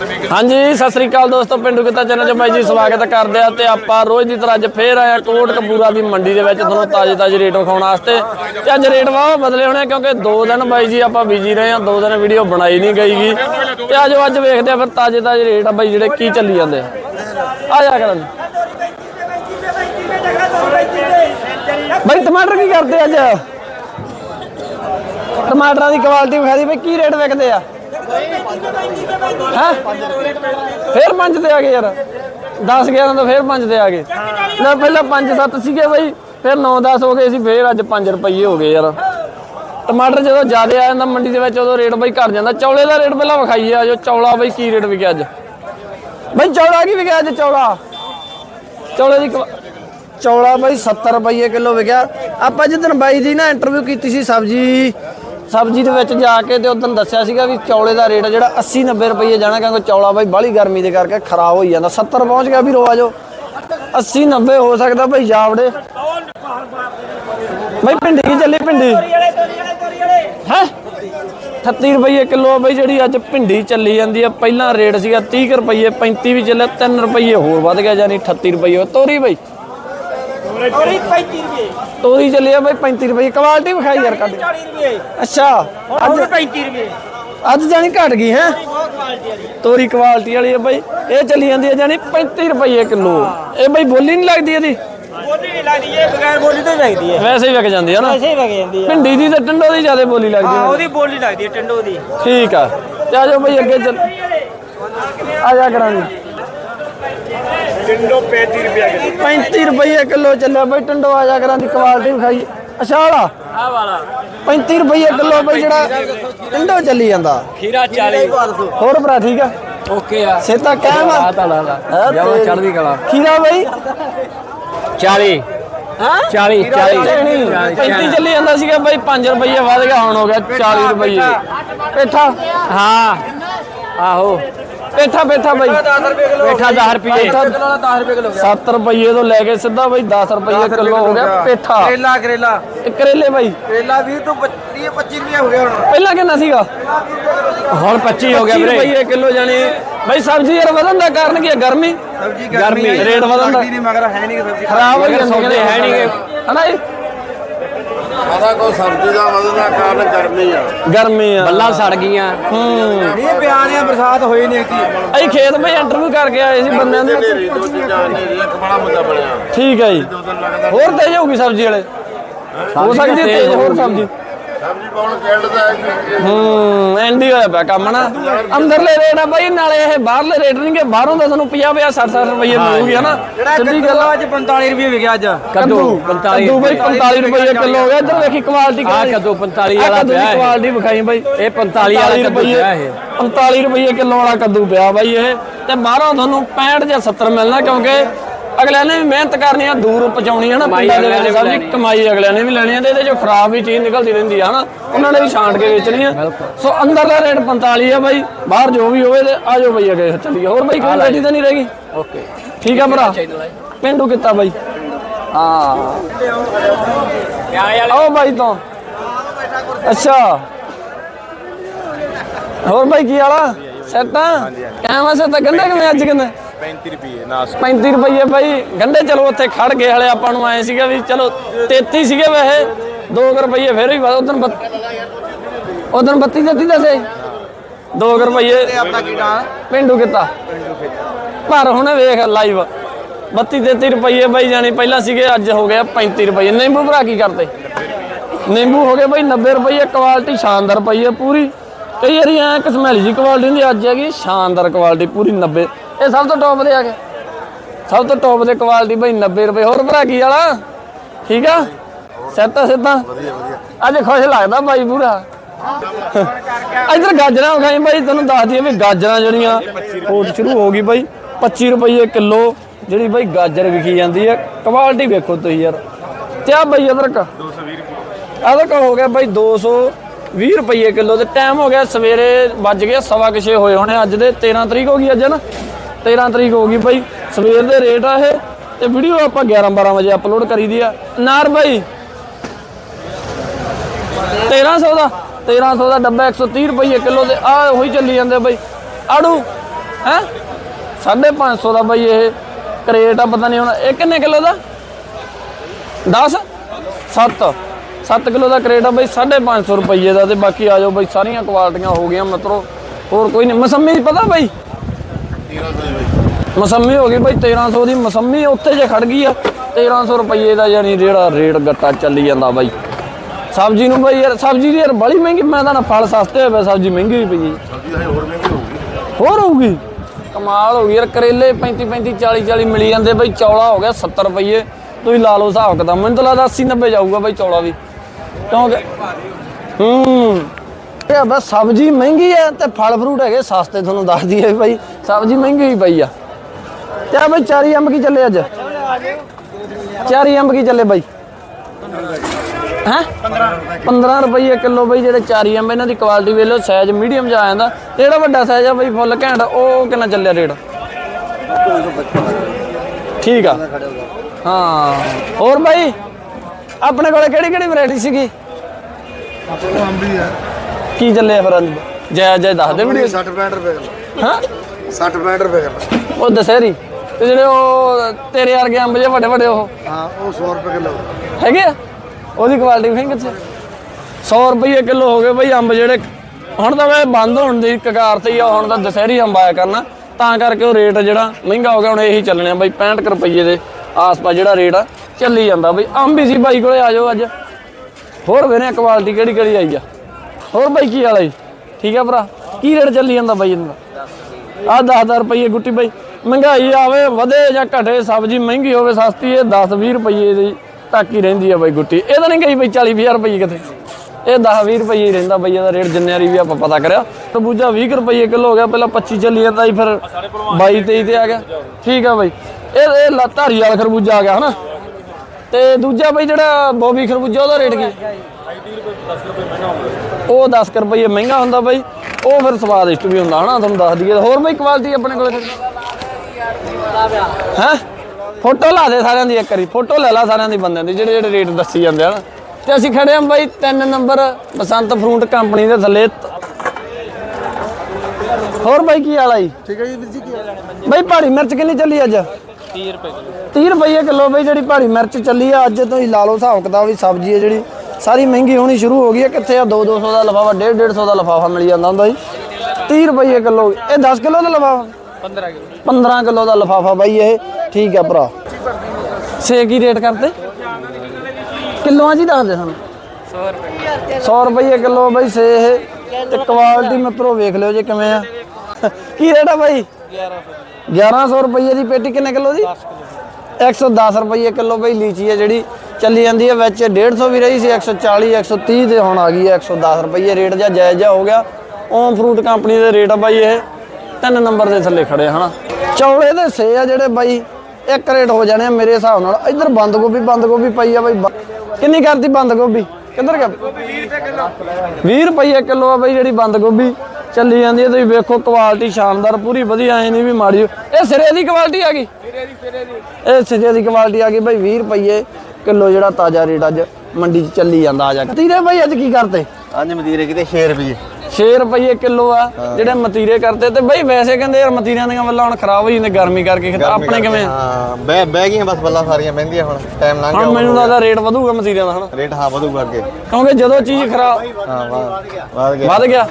ਹਾਂਜੀ, ਸਤਿ ਸ੍ਰੀ ਅਕਾਲ ਦੋਸਤੋ, ਪਿੰਡੂ ਕਿੱਤਾ ਚੈਨਲ 'ਚ ਬਾਈ ਜੀ ਸਵਾਗਤ ਕਰਦੇ ਆ ਤੇ ਆਪਾਂ ਰੋਜ਼ ਦੀ ਤਰ੍ਹਾਂ ਅੱਜ ਫੇਰ ਆਇਆ ਕੋਟ ਕਪੂਰਾ ਦੀ ਮੰਡੀ ਦੇ ਵਿੱਚ ਤੁਹਾਨੂੰ ਤਾਜ਼ੇ ਤਾਜ਼ੇ ਰੇਟ ਵਿਖਾਉਣ ਵਾਸਤੇ ਤੇ ਅੱਜ ਰੇਟ ਵਾਹ ਬਦਲੇ ਹੋਣੇ ਕਿਉਂਕਿ ਦੋ ਦਿਨ ਬਾਈ ਜੀ ਆਪਾਂ ਬਿਜ਼ੀ ਰਹੇ ਆ ਦੋ ਦਿਨ ਵੀਡੀਓ ਬਣਾਈ ਨਹੀਂ ਗਈਗੀ ਤੇ ਆਜੋ ਅੱਜ ਵੇਖਦੇ ਆ ਫਿਰ ਤਾਜ਼ੇ ਤਾਜ਼ੇ ਰੇਟ ਆ ਬਾਈ ਜਿਹੜੇ ਕੀ ਚੱਲੀ ਜਾਂਦੇ ਆ। ਆ ਜਾ ਕਰਨ। ਬਾਈ ਟਮਾਟਰ ਕੀ ਕਰਦੇ ਅੱਜ? ਟਮਾਟਰਾਂ ਦੀ ਕੁਆਲਿਟੀ ਵਿਖਾ ਦੀ ਬਈ, ਕੀ ਰੇਟ ਵਿਕਦੇ ਆ? ਹੈ? ਫੇਰ ਪੰਜ ਤੇ ਆ ਗਏ ਯਾਰ। 10 11 ਤੋਂ ਫੇਰ ਪੰਜ ਤੇ ਆ ਗਏ। ਨਾ ਪਹਿਲਾਂ 5 7 ਸੀਗੇ ਬਈ, ਫਿਰ 9 10 ਹੋ ਗਏ ਸੀ, ਫੇਰ ਅੱਜ 5 ਰੁਪਏ ਹੋ ਗਏ ਯਾਰ। ਟਮਾਟਰ ਜਦੋਂ ਜ਼ਿਆਦਾ ਆ ਜਾਂਦਾ ਮੰਡੀ ਦੇ ਵਿੱਚ, ਉਦੋਂ ਰੇਟ ਬਈ ਘਟ ਜਾਂਦਾ। ਚੌਲੇ ਦਾ ਰੇਟ ਪਹਿਲਾਂ ਵਿਖਾਈਏ ਆ, ਜੋ ਚੌਲਾ ਬਈ ਕੀ ਰੇਟ ਵਿਕਿਆ ਅੱਜ? ਬਈ ਚੌਲਾ ਕੀ ਵਿਕਿਆ ਅੱਜ ਚੌਲਾ? ਚੌਲੇ ਦੀ ਚੌਲਾ ਬਾਈ 70 ਰੁਪਏ ਕਿਲੋ ਵਿਕਿਆ। ਆਪਾਂ ਜਿੱਦਣ ਬਾਈ ਦੀ ਨਾ ਇੰਟਰਵਿਊ ਕੀਤੀ ਸੀ ਸਬਜੀ ਸਬਜੀ ਦੇ ਵਿੱਚ ਜਾ ਕੇ ਤੇ ਉਦੋਂ ਦੱਸਿਆ ਸੀਗਾ ਵੀ ਚੌਲੇ ਦਾ ਰੇਟ ਜਿਹੜਾ 80 90 ਰੁਪਏ ਜਾਣਾ ਕਿਉਂਕਿ ਚੌਲਾ ਬਾਈ ਬਾਹਲੀ ਗਰਮੀ ਦੇ ਕਰਕੇ ਖਰਾਬ ਹੋਈ ਜਾਂਦਾ। 70 ਪਹੁੰਚ ਗਿਆ ਵੀ ਰੋ ਆਜੋ 80 90 ਹੋ ਸਕਦਾ ਬਾਈ ਜਾਵੜੇ। ਬਾਈ ਭਿੰਡੀ ਕੀ ਚੱਲੀ ਭਿੰਡੀ? ਹੈ? 38 ਰੁਪਏ ਕਿਲੋ ਬਈ ਜਿਹੜੀ ਅੱਜ ਭਿੰਡੀ ਚੱਲੀ ਜਾਂਦੀ ਆ। ਪਹਿਲਾਂ ਰੇਟ ਸੀਗਾ 30 ਰੁਪਏ 35 ਵੀ ਚੱਲਿਆ 3 ਰੁਪਏ ਹੋਰ ਵੱਧ ਗਿਆ, ਯਾਨੀ 38 ਰੁਪਏ ਤੋਰੀ ਬਈ। ਔਰ 35 ਰੁਪਏ। ਤੋਰੀ ਚੱਲੀ ਆ ਬਈ 35 ਰੁਪਏ। ਕੁਆਲਿਟੀ ਵਿਖਾਈ ਯਾਰ ਕੱਢ। 40 ਰੁਪਏ। ਅੱਛਾ ਅੱਜ 35 ਰੁਪਏ। ਅੱਜ ਜਾਨੀ ਘਟ ਗਈ ਹੈ? ਤੋਰੀ ਕੁਆਲਿਟੀ ਵਾਲੀ। ਆ ਬਈ। ਇਹ ਚੱਲੀ ਜਾਂਦੀ ਆ ਜਾਨੀ 35 ਰੁਪਏ ਕਿਲੋ। ਇਹ ਬਈ ਬੋਲੀ ਨਹੀਂ ਲੱਗਦੀ ਇਹਦੀ? ਬੋਲੀ ਨਹੀਂ ਲੱਗਦੀ ਇਹ ਬਗੈਰ ਬੋਲੀ ਤੋਂ ਹੀ ਲੱਗਦੀ ਹੈ ਵੈਸੇ ਹੀ ਵਿਕ ਜਾਂਦੀ ਆ ਨਾ। ਐਸੇ ਹੀ ਵਗ ਜਾਂਦੀ ਹੈ ਭਿੰਡੀ ਦੀ ਤੇ ਟੰਡੋ ਦੀ ਜ਼ਿਆਦਾ ਬੋਲੀ ਲੱਗਦੀ ਹਾਂ ਆ। ਉਹਦੀ ਬੋਲੀ ਲੱਗਦੀ ਹੈ ਟੰਡੋ ਦੀ। ਠੀਕ ਆ। ਤੇ ਆ ਜਾਓ ਬਈ ਅੱਗੇ ਚੱਲ। ਆ ਜਾ ਕਰਾਂਗੇ। ਟੰਡੋ 35 ਰੁਪਏ ਕਿਲੋ। 35 ਰੁਪਏ ਕਿਲੋ ਚੱਲਿਆ ਬਈ ਟੰਡੋ ਆ ਜਾ ਕਰਾਂ ਦੀ ਕੁਆਲਿਟੀ ਵਿਖਾਈ। ਅੱਛਾ ਵਾਲਾ ਆ ਵਾਲਾ। 35 ਰੁਪਏ ਕਿਲੋ ਬਈ ਜਿਹੜਾ ਟੰਡੋ ਚੱਲੀ ਜਾਂਦਾ। ਖੀਰਾ 40 ਹੋਰ ਭਰਾ ਠੀਕ ਆ? ਓਕੇ ਆ। ਸੇਤਾ ਕਾਇਮ ਆ? ਤਾਲਾ ਦਾ ਹੈਂ ਜਾਵਾ ਤੇਰੀ। ਚੜ੍ਹਦੀ ਕਲਾ। ਖੀਰਾ ਬਈ? 40 ਹਾਂ? 40 35 ਚੱਲੀ। ਜਾਂਦਾ ਸੀਗਾ ਬਈ 5 ਰੁਪਏ ਵੱਧ ਗਿਆ ਹੁਣ ਹੋ ਗਿਆ 40 ਰੁਪਏ। ਪੇਠਾ? ਹਾਂ। ਆਹੋ। ਪੇਠਾ ਪੇਠਾ ਬਈ। ਪੇਠਾ 10 ਰੁਪਏ ਪੇਠਾ 10 ਰੁਪਏ। ਕਿਲੋ 7 ਰੁਪਏ ਤੋਂ ਲੈ ਕੇ ਸਿੱਧਾ ਬਈ 10 ਰੁਪਏ ਕਿਲੋ ਹੋ ਗਿਆ ਪੇਠਾ। ਕਰੇਲਾ ਕਰੇਲਾ। ਤੇ ਕਰੇਲੇ ਬਈ। ਕਰੇਲਾ 20 ਤੋਂ 25 25 ਰੁਪਏ ਹੋ ਗਿਆ ਹੁਣ। ਪਹਿਲਾਂ ਕਿੰਨਾ ਸੀਗਾ? ਹੁਣ 25 ਹੋ ਗਿਆ 25 ਵੀਰੇ। ਰੁਪਏ ਕਿਲੋ ਜਾਨੀ ਬਈ ਸਬਜ਼ੀ ਯਾਰ ਵਧਣ ਦਾ ਕਾਰਨ ਕੀ ਹੈ? ਗਰਮੀ? ਸਬਜ਼ੀ ਗਰਮੀ, ਹੈ, ਰੇਟ ਵਧਣ ਦਾ। ਨਹੀਂ ਮਗਰ ਹੈ ਨਹੀਂ ਸਬਜ਼ੀ। ਖਰਾਬ ਹੋ ਜਾਂਦੀ ਹੈ ਨੀ ਗੇ। ਹਨਾ ਜੀ? ਸਾਰਾ ਕੋ ਸਬਜ਼ੀ ਦਾ ਵਧਦਾ ਕਾਰਨ ਗਰਮੀ ਆ। ਗਰਮੀ ਆ। ਬੱਲਾਂ ਸੜ ਗਈਆਂ। ਹੂੰ। ਨਹੀਂ ਬਿਆਨ ਆ ਬਰਸਾਤ ਹੋਈ ਨਹੀਂ ਕੀ ਅਸੀਂ ਖੇਤ ਵਿੱਚ ਇੰਟਰਵਿਊ ਕਰਕੇ ਆਏ ਸੀ ਬੰਦਿਆਂ ਦੇ ਦੋ ਚੀਜ਼ਾਂ ਇੱਕ ਬੜਾ ਮੁੱਦਾ ਬਣਿਆ। ਠੀਕ ਹੈ ਜੀ। ਹੋਰ ਤੇਜ਼ ਹੋਊਗੀ ਸਬਜ਼ੀ ਵਾਲੇ? ਹੋ। ਸਕਦੀ ਤੇਜ਼ ਹੋਰ ਸਬਜ਼ੀ। ਸਬਜ਼ੀ ਪਾਉਣ ਹੈ ਹੂੰ ਐਂਡੀ ਹੋਇਆ ਪਿਆ ਕੰਮ ਨਾ। ਅੰਦਰਲੇ ਰੇਟ ਆ ਬਾਈ ਨਾਲੇ ਇਹ ਬਾਹਰਲੇ ਰੇਟ ਨਹੀਂ ਕਿ ਬਾਹਰੋਂ ਤਾਂ ਤੁਹਾਨੂੰ 50 50 60 60 ਰੁਪਏ ਮਿਲੂਗੀ ਹਨਾ ਸਿੱਧੀ ਗੱਲ ਅੱਜ 45 ਰੁਪਏ ਵਿਕਿਆ ਅੱਜ। ਕੱਦੂ 45 ਕੱਦੂ ਬਾਈ 45 ਰੁਪਏ ਕਿਲੋ ਹੋ ਗਿਆ। ਇੱਧਰ ਵੇਖੀ ਕੁਆਲਿਟੀ ਆ। ਕੱਦੂ 45 ਵਾਲਾ ਪਿਆ ਇਹ। ਕੁਆਲਿਟੀ ਵਿਖਾਈ ਬਾਈ। ਇਹ 45 ਵਾਲਾ ਕੱਦੂ ਪਿਆ ਇਹ। 45 ਰੁਪਏ ਕਿਲੋ ਵਾਲਾ ਕੱਦੂ ਪਿਆ ਬਾਈ ਇਹ। ਤੇ ਬਾਹਰੋਂ ਤੁਹਾਨੂੰ 65 ਜਾਂ 70 ਮਿਲਣਾ ਕਿਉਂਕਿ ਅਗਲਿਆਂ ਨੇ ਵੀ ਮਿਹਨਤ ਕਰਨੀ ਆ ਦੂਰ ਪਹੁੰਚਾਉਣੀ ਹੈ ਨਾ ਪਿੰਡਾਂ ਦੇ ਵਿੱਚ ਨੇ ਵੀ ਸਬਜ਼ੀ ਕਮਾਈ ਅਗਲਿਆਂ ਨੇ ਵੀ ਲੈਣੀ ਆ ਤੇ ਇਹਦੇ ਚੋਂ ਖਰਾਬ ਵੀ ਚੀਜ਼ ਨਿਕਲਦੀ ਰਹਿੰਦੀ ਆ ਹਨਾ ਉਹਨਾਂ ਨੇ ਵੀ ਛਾਂਟ ਕੇ ਵੇਚਣੀ ਆ। ਸੋ ਅੰਦਰ ਦਾ ਰੇਟ 45 ਆ ਬਾਈ ਬਾਹਰ ਜੋ ਵੀ ਹੋਵੇ ਤੇ ਆ ਜਾਓ ਬਾਈ ਅੱਗੇ ਚੱਲੀਏ। ਹੋਰ ਬਾਈ ਕੋਈ ਲੈਣੀ ਤਾਂ ਨਹੀਂ ਰਹੇਗੀ ਓਕੇ। ਠੀਕ ਆ ਭਰਾ। ਪਿੰਡੂ ਕਿੱਤਾ ਬਾਈ? ਹਾਂ। ਆਓ ਬਾਈ ਤੋਂ। ਅੱਛਾ। ਹੋਰ ਬਾਈ ਕੀ ਵਾਲਾ ਸੈਟਾਂ ਕਿਵੇਂ ਸੈਟਾਂ ਗੰਡੇ ਕਿਵੇਂ ਅੱਜ ਕਿੰਨੇ 35 ਰੁਪਏ ਨਾਸ 35 ਰੁਪਏ ਬਾਈ ਗੰਡੇ ਚਲੋ ਉੱਥੇ ਖੜ ਗਏ ਹਲੇ ਆਪਾਂ ਨੂੰ ਆਏ ਸੀਗਾ ਵੀ ਚਲੋ 33 ਸੀਗੇ ਵੈਸੇ 2 ਰੁਪਏ ਫਿਰ ਵੀ ਉਦੋਂ ਉਦੋਂ 32 ਦਿੱਤੀ ਦੱਸੇ 2 ਰੁਪਏ ਆਪਣਾ ਕੀ ਨਾਂ? ਪਿੰਡੂ ਕਿਤਾ। ਪਰ ਹੁਣ ਵੇਖ ਲਾਈਵ 32 33 ਰੁਪਏ ਬਾਈ ਜਾਨੀ ਪਹਿਲਾਂ ਸੀਗੇ ਅੱਜ ਹੋ ਗਿਆ 35 ਰੁਪਏ ਨਿੰਬੂ ਭਰਾ ਕੀ ਕਰਦੇ? ਨਿੰਬੂ ਹੋ ਗਏ ਬਾਈ 90 ਰੁਪਏ ਕੁਆਲਿਟੀ ਸ਼ਾਨਦਾਰ ਪਈ ਹੈ ਪੂਰੀ। ਕਈ ਵਾਰੀ ਐ ਕਸਮੈਲੀ ਜੀ ਕੁਆਲਿਟੀ ਹੁੰਦੀ ਅੱਜ ਹੈਗੀ ਸ਼ਾਨਦਾਰ ਕੁਆਲਿਟੀ ਪੂਰੀ 90 ਇਹ ਸਭ ਤੋਂ ਟੌਪ ਦੇ ਆ ਗਏ ਸਭ ਤੋਂ ਟੌਪ ਦੇ ਕੁਆਲਿਟੀ ਬਾਈ 90 ਰੁਪਏ। ਹੋਰ ਭਰਾ ਕੀ ਵਾਲਾ ਠੀਕ ਆ? ਸਿੱਧਾ ਸਿੱਧਾ ਅੱਜ ਖੁਸ਼ ਲੱਗਦਾ ਬਾਈ ਪੂਰਾ। ਇਧਰ ਗਾਜਰਾਂ ਵਿਖਾਈ ਬਾਈ ਤੁਹਾਨੂੰ ਦੱਸ ਦਈਏ ਵੀ ਗਾਜਰਾਂ ਜਿਹੜੀਆਂ ਉਹ ਸ਼ੁਰੂ ਹੋ ਗਈ ਬਾਈ 25 ਰੁਪਏ ਕਿਲੋ ਜਿਹੜੀ ਬਾਈ ਗਾਜਰ ਵਿਕੀ ਜਾਂਦੀ ਹੈ ਕੁਆਲਿਟੀ ਵੇਖੋ ਤੁਸੀਂ ਯਾਰ। ਤੇ ਆ ਬਾਈ ਅਦਰਕ। 220 ਰੁਪਏ ਅਦਰਕ ਹੋ ਗਿਆ ਬਾਈ 220 ਰੁਪਏ ਕਿਲੋ। ਤੇ ਟਾਈਮ ਹੋ ਗਿਆ ਸਵੇਰੇ ਵੱਜ ਗਿਆ ਸਵਾ ਕੁ ਛੇ ਹੋਏ ਹੋਣੇ ਅੱਜ ਦੇ। 13 ਤਰੀਕ ਹੋ ਗਈ ਅੱਜ ਨਾ। 13 ਤਰੀਕ ਹੋ ਗਈ ਬਾਈ, ਸਵੇਰ ਦੇ ਰੇਟ ਆ ਇਹ ਤੇ ਵੀਡੀਓ ਆਪਾਂ 11 12 ਵਜੇ ਅਪਲੋਡ ਕਰੀ ਦੀ ਆ। ਨਾਰ ਬਾਈ 1300 ਦਾ 1300 ਦਾ ਡੱਬਾ 130 ਰੁਪਏ ਕਿਲੋ ਤੇ ਆ ਉਹੀ ਚੱਲੀ ਜਾਂਦੇ ਬਾਈ। ਆੜੂ, ਹੈ? 550 ਦਾ ਬਾਈ ਇਹ ਕਰੇਟ ਆ, ਪਤਾ ਨਹੀਂ ਹੁਣ ਇਹ ਕਿੰਨੇ ਕਿਲੋ ਦਾ? 10 7 7 ਕਿਲੋ ਦਾ ਕਰੇਟ ਆ ਬਾਈ 550 ਰੁਪਏ ਦਾ ਤੇ ਬਾਕੀ ਆ ਜਾਓ ਬਾਈ, ਸਾਰੀਆਂ ਕੁਆਲਟੀਆਂ ਹੋ ਗਈਆਂ ਮਤਲਬ ਹੋਰ ਕੋਈ ਨਹੀਂ ਮਸੰਮੀ ਦੀ ਪਤਾ ਬਾਈ? ਮਸੰਮੀ ਹੋ ਗਈ ਬਾਈ 1300 ਦੀ ਮਸੰਮੀ ਉੱਥੇ ਜੇ ਖੜ ਗਈ ਆ 1300 ਰੁਪਏ ਦਾ ਯਾਨੀ ਜਿਹੜਾ ਰੇਟ ਗੱਟਾ ਚੱਲੀ ਜਾਂਦਾ ਬਾਈ। ਸਬਜ਼ੀ ਨੂੰ ਬਾਈ ਯਾਰ ਸਬਜ਼ੀ ਦੀ ਯਾਰ ਬੜੀ ਮਹਿੰਗੀ ਮੈਂ ਤਾਂ ਨਾ ਫਲ ਸਸਤੇ ਹੋਏ ਪਏ ਸਬਜ਼ੀ ਮਹਿੰਗੀ ਹੋਈ ਪਈ ਸਬਜ਼ੀ ਹੋਰ ਮਹਿੰਗੀ ਹੋਊਗੀ। ਹੋਰ ਹੋਊਗੀ? ਕਮਾਲ ਹੋ ਗਈ ਯਾਰ ਕਰੇਲੇ 35 35 40 40 ਮਿਲੀ ਜਾਂਦੇ ਬਈ ਚੌਲਾ ਹੋ ਗਿਆ 70 ਰੁਪਏ ਤੁਸੀਂ ਲਾ ਲਓ ਹਿਸਾਬ ਕਿਤਾਬ ਮੈਨੂੰ ਤਾਂ ਲੱਗਦਾ 80 90 ਜਾਊਗਾ ਬਈ ਚੌਲਾ ਵੀ। ਕਿਉਂਕਿ ਹੂੰ। ਇਹ ਬਸ ਸਬਜ਼ੀ ਮਹਿੰਗੀ ਹੈ ਤੇ ਫਲ ਫਰੂਟ ਹੈਗੇ, ਸਸਤੇ ਤੁਹਾਨੂੰ ਦੱਸ ਦਈਏ ਬਈ ਸਬਜ਼ੀ ਮਹਿੰਗੀ ਹੋਈ ਪਈ ਆ। ਤੇ ਆ ਬਈ ਚਾਰੀ ਅੰਬ ਕੀ ਚੱਲੇ ਅੱਜ? ਚਾਰੀ ਅੰਬ ਕੀ ਚੱਲੇ ਬਾਈ? ਹੈਂ? 15 ਰੁਪਏ ਕਿਲੋ ਬਈ ਜਿਹੜੇ ਚਾਰੀ ਅੰਬ, ਇਹਨਾਂ ਦੀ ਕੁਆਲਿਟੀ ਵੇਖ ਲਓ ਸਾਈਜ਼ ਮੀਡੀਅਮ ਜਿਹਾ ਆ ਜਾਂਦਾ। ਜਿਹੜਾ ਵੱਡਾ ਸਾਈਜ਼ ਆ ਬਈ, ਫੁੱਲ ਘੈਂਟ, ਉਹ ਕਿੰਨਾ ਚੱਲਿਆ ਰੇਟ? ਠੀਕ ਆ। ਹਾਂ। ਹੋਰ ਬਾਈ, ਆਪਣੇ ਕੋਲੇ ਕਿਹੜੀ ਕਿਹੜੀ ਵੈਰਾਈਟੀ ਸੀਗੀ? ਆਪਣੇ ਅੰਬੀ ਹੈ ਕੀ ਚੱਲਿਆ ਫਿਰ ਅੰਬ? ਜੈ ਜੈ ਦੱਸ ਦੇ ਵੀਡੀਓ। 60 65 ਰੁਪਏ ਕਿਲੋ। ਹਾਂ? 60 65 ਰੁਪਏ ਕਿਲੋ। ਉਹ ਦਸਹਿਰੀ। ਤੇ ਜਿਹੜੇ ਉਹ ਤੇਰੇ ਵਰਗੇ ਅੰਬ ਜੇ ਵੱਡੇ ਵੱਡੇ ਉਹ? ਹਾਂ ਉਹ 100 ਰੁਪਏ ਕਿਲੋ। ਹੈਗੇ ਆ? ਉਹਦੀ ਕੁਆਲਿਟੀ ਵੇਖ ਕਿੱਥੇ? 100 ਰੁਪਏ ਕਿਲੋ ਹੋ ਗਏ ਬਈ ਅੰਬ ਜਿਹੜੇ। ਹੁਣ ਤਾਂ ਵੇ ਬੰਦ ਹੋਣ ਦੀ ਕਗਾਰ ਤੇ ਹੀ ਆ ਹੁਣ ਤਾਂ ਦਸਹਿਰੀ ਅੰਬ ਆਇਆ ਕਰਨਾ। ਤਾਂ ਕਰਕੇ ਉਹ ਰੇਟ ਜਿਹੜਾ ਮਹਿੰਗਾ ਹੋ ਗਿਆ ਹੁਣ ਇਹੀ ਚੱਲਣੇ ਆ ਬਈ 65 ਕੁ ਰੁਪਏ ਦੇ ਆਸ-ਪਾਸ ਜਿਹੜਾ ਰੇਟ ਆ ਚੱਲੀ ਜਾਂਦਾ ਬਈ। ਅੰਬ ਹੀ ਸੀ ਬਾਈ ਕੋਲੇ ਆ ਜਾਓ ਅੱਜ। ਹੋਰ ਵੇਨੇ ਕੁਆਲਿਟੀ ਕਿਹੜੀ ਕਿਹੜੀ ਆਈ ਆ। ਹੋਰ ਬਾਈ ਕੀ ਵਾਲਾ ਜੀ? ਠੀਕ ਹੈ ਭਰਾ? ਕੀ ਰੇਟ ਚੱਲੀ ਜਾਂਦਾ ਬਾਈ ਇਹਦਾ? ਆ 10000 ਰੁਪਏ ਗੁੱਟੀ ਬਾਈ। ਮਹਿੰਗਾਈ ਆਵੇ, ਵਧੇ ਜਾਂ ਘਟੇ, ਸਬਜ਼ੀ ਮਹਿੰਗੀ ਹੋਵੇ, ਸਸਤੀ ਇਹ 10 20 ਰੁਪਏ ਦੀ ਤੱਕ ਹੀ ਰਹਿੰਦੀ ਆ ਬਾਈ ਗੁੱਟੀ। ਇਹ ਤਾਂ ਨਹੀਂ ਗਈ ਬਾਈ 40 20 ਰੁਪਏ ਕਿਤੇ। ਇਹ 10 20 ਰੁਪਏ ਹੀ ਰਹਿੰਦਾ ਬਾਈ, ਇਹਦਾ ਰੇਟ ਜਿੰਨੇ ਵਾਰੀ ਵੀ ਆਪਾਂ ਪਤਾ ਕਰਿਆ। ਤਰਬੂਜਾ 20 ਕੁ ਰੁਪਏ ਕਿਲੋ ਹੋ ਗਿਆ, ਪਹਿਲਾਂ 25 ਚੱਲੀ ਜਾਂਦਾ ਸੀ, ਫਿਰ 22 23 ਤੇ ਆ ਗਿਆ। ਠੀਕ ਆ ਬਾਈ। ਇਹ ਇਹ ਧਾਰੀ ਵਾਲਾ ਖਰਬੂਜਾ ਆ ਗਿਆ, ਹਨਾ? ਤੇ ਦੂਜਾ ਬਾਈ ਜਿਹੜਾ ਬੋਬੀ ਖਰਬੂਜਾ, ਉਹਦਾ ਰੇਟ ਕੀ? ਉਹ 10 ਕੁ ਰੁਪਏ ਮਹਿੰਗਾ ਹੁੰਦਾ ਬਾਈ ਉਹ ਫਿਰ ਸਵਾਦਿਸ਼ਟ ਵੀ ਹੁੰਦਾ ਹਨਾ? ਤੁਹਾਨੂੰ ਦੱਸ ਦਈਏ ਹੋਰ ਬਾਈ ਕੁਆਲਿਟੀ ਆਪਣੇ ਕੋਲ ਹੈ? ਫੋਟੋ ਲਾ ਦੇ ਸਾਰਿਆਂ ਦੀ ਇੱਕ ਵਾਰੀ ਫੋਟੋ ਲੈ ਲਾ ਸਾਰਿਆਂ ਦੀ ਬੰਦਿਆਂ ਦੀ ਜਿਹੜੇ ਜਿਹੜੇ ਰੇਟ ਦੱਸੀ ਜਾਂਦੇ ਹਨ ਤੇ ਅਸੀਂ ਖੜੇ ਹਾਂ ਬਾਈ 3 ਨੰਬਰ ਬਸੰਤ ਫਰੂਟ ਕੰਪਨੀ ਦੇ ਥੱਲੇ। ਹੋਰ ਬਾਈ ਕੀ ਹਾਲ ਆ ਜੀ? ਠੀਕ ਹੈ ਜੀ ਵੀਰ ਜੀ ਕੀ ਬਾਈ ਪਹਾੜੀ ਮਿਰਚ ਕਿੰਨੀ ਚੱਲੀ ਅੱਜ? 30 ਰੁਪਏ ਕਿਲੋ। 30 ਰੁਪਏ ਕਿਲੋ ਬਈ ਜਿਹੜੀ ਪਹਾੜੀ ਮਿਰਚ ਚੱਲੀ ਆ ਅੱਜ ਤੁਸੀਂ ਲਾ ਲਓ ਹਿਸਾਬ ਕਿਤਾਬ ਵੀ ਸਬਜ਼ੀ ਹੈ ਜਿਹੜੀ। ਸਾਰੀ ਮਹਿੰਗੀ ਹੋਣੀ ਸ਼ੁਰੂ ਹੋ ਗਈ ਹੈ। ਕਿੱਥੇ ਆ? 2 200 ਦਾ ਲਫਾਫਾ 1.5 150 ਦਾ ਲਫਾਫਾ ਮਿਲ ਜਾਂਦਾ ਹੁੰਦਾ ਜੀ। 30 ਰੁਪਏ ਕਿਲੋ। ਇਹ 10 ਕਿਲੋ ਦਾ ਲਫਾਫਾ? 15 ਕਿਲੋ। 15 ਕਿਲੋ ਦਾ ਲਫਾਫਾ ਬਾਈ ਇਹ। ਠੀਕ ਆ ਭਰਾ। ਸੇ ਕੀ ਰੇਟ ਕਰਦੇ ਕਿਲੋਆਂ ਜੀ ਦੱਸ ਦੇ ਸਾਨੂੰ। 100 ਰੁਪਏ। 100 ਰੁਪਏ ਕਿਲੋ ਬਾਈ ਸੇ ਇਹ। ਤੇ ਕੁਆਲਿਟੀ ਮਿੱਤਰੋ ਵੇਖ ਲਿਓ ਜੇ ਕਿਵੇਂ ਆ। ਕੀ ਰੇਟ ਆ ਬਾਈ? 1100 ਰੁਪਏ ਦੀ ਪੇਟੀ ਕਿੰਨੇ ਕਿਲੋ ਦੀ? 110 ਰੁਪਏ ਕਿਲੋ ਬਈ ਲੀਚੀ ਹੈ ਜਿਹੜੀ। ਚੱਲੀ ਜਾਂਦੀ ਹੈ ਵਿੱਚ 150 ਵੀ ਰਹੀ ਸੀ 140 130 ਦੇ ਹੁਣ ਆ ਗਈ ਹੈ 110 ਰੁਪਏ ਰੇਟ ਜਾਂ ਜਾਇਜ਼ ਜਿਹਾ ਹੋ ਗਿਆ। ਓਮ ਫਰੂਟ ਕੰਪਨੀ ਦੇ ਰੇਟ ਆ ਬਾਈ ਇਹ ਤਿੰਨ ਨੰਬਰ ਦੇ ਥੱਲੇ ਖੜੇ ਆ, ਹਨਾ। ਚੌਲੇ ਦੇ ਸੇ ਆ ਜਿਹੜੇ ਬਾਈ ਇੱਕ ਰੇਟ ਹੋ ਜਾਣੇ ਆ ਮੇਰੇ ਹਿਸਾਬ ਨਾਲ। ਇੱਧਰ ਬੰਦ ਗੋਭੀ ਬੰਦ ਗੋਭੀ ਪਈ ਆ ਬਾਈ ਬ- ਕਿੰਨੀ ਕਰਤੀ ਬੰਦ ਗੋਭੀ? ਕਿੱਧਰ ਗਿਆ? 20 ਰੁਪਏ ਕਿਲੋ ਆ ਬਾਈ ਜਿਹੜੀ ਬੰਦ ਗੋਭੀ ਚੱਲੀ ਜਾਂਦੀ ਹੈ। ਤੁਸੀਂ ਵੇਖੋ ਕੁਆਲਿਟੀ ਸ਼ਾਨਦਾਰ ਪੂਰੀ ਵਧੀਆ ਐ ਨਹੀਂ ਵੀ ਮਾੜੀ। ਇਹ ਸਿਰੇ ਦੀ ਕੁਆਲਿਟੀ ਆ ਗਈ? ਇਹ ਸਿਰੇ ਦੀ ਕੁਆਲਿਟੀ ਆ ਗਈ ਬਾਈ 20 ਰੁਪਏ ਕਿਲੋ ਜਿਹੜਾ ਤਾਜ਼ਾ ਰੇਟ ਅੱਜ ਮੰਡੀ 'ਚ ਚੱਲੀ ਜਾਂਦਾ ਆ ਜਾ ਤੀਰੇ ਬਾਈ ਅੱਜ ਕੀ ਕਰਤੇ? ਅੱਜ ਮਦੀਰੇ ਕਿਤੇ 6 ਰੁਪਏ 6 ਰੁਪਏ ਕਿਲੋ ਆ ਜਿਹੜੇ ਮਤੀਰੇ ਕਰਦੇ ਤੇ ਬਾਈ ਵੈਸੇ ਕਹਿੰਦੇ ਯਾਰ ਮਤੀਰਿਆਂ ਦੀਆਂ ਵੱਲਾਂ ਹੁਣ ਖਰਾਬ ਹੋ ਜਾਂਦੇ ਗਰਮੀ ਕਰਕੇ ਆਪਣੇ ਕਿਵੇਂ? ਹਾਂ ਬਹਿ ਬਹਿ ਗਈਆਂ ਬਸ ਬੱਲਾਂ ਸਾਰੀਆਂ ਮਹਿੰਦੀਆਂ ਹੁਣ ਟਾਈਮ ਲੰਘ ਹੁਣ ਗਿਆ ਮੈਨੂੰ ਲੱਗਦਾ ਰੇਟ ਵਧੂਗਾ ਮਤੀਰਿਆਂ ਦਾ ਹਨਾ? ਰੇਟ ਹਾਂ ਵਧੂਗਾ ਅੱਗੇ। ਕਿਉਂਕਿ ਜਦੋਂ ਚੀਜ਼ ਖਰਾਬ ਹਾਂ ਵਧ ਵਧ ਗਿਆ। ਵੱਧ ਗਿਆ।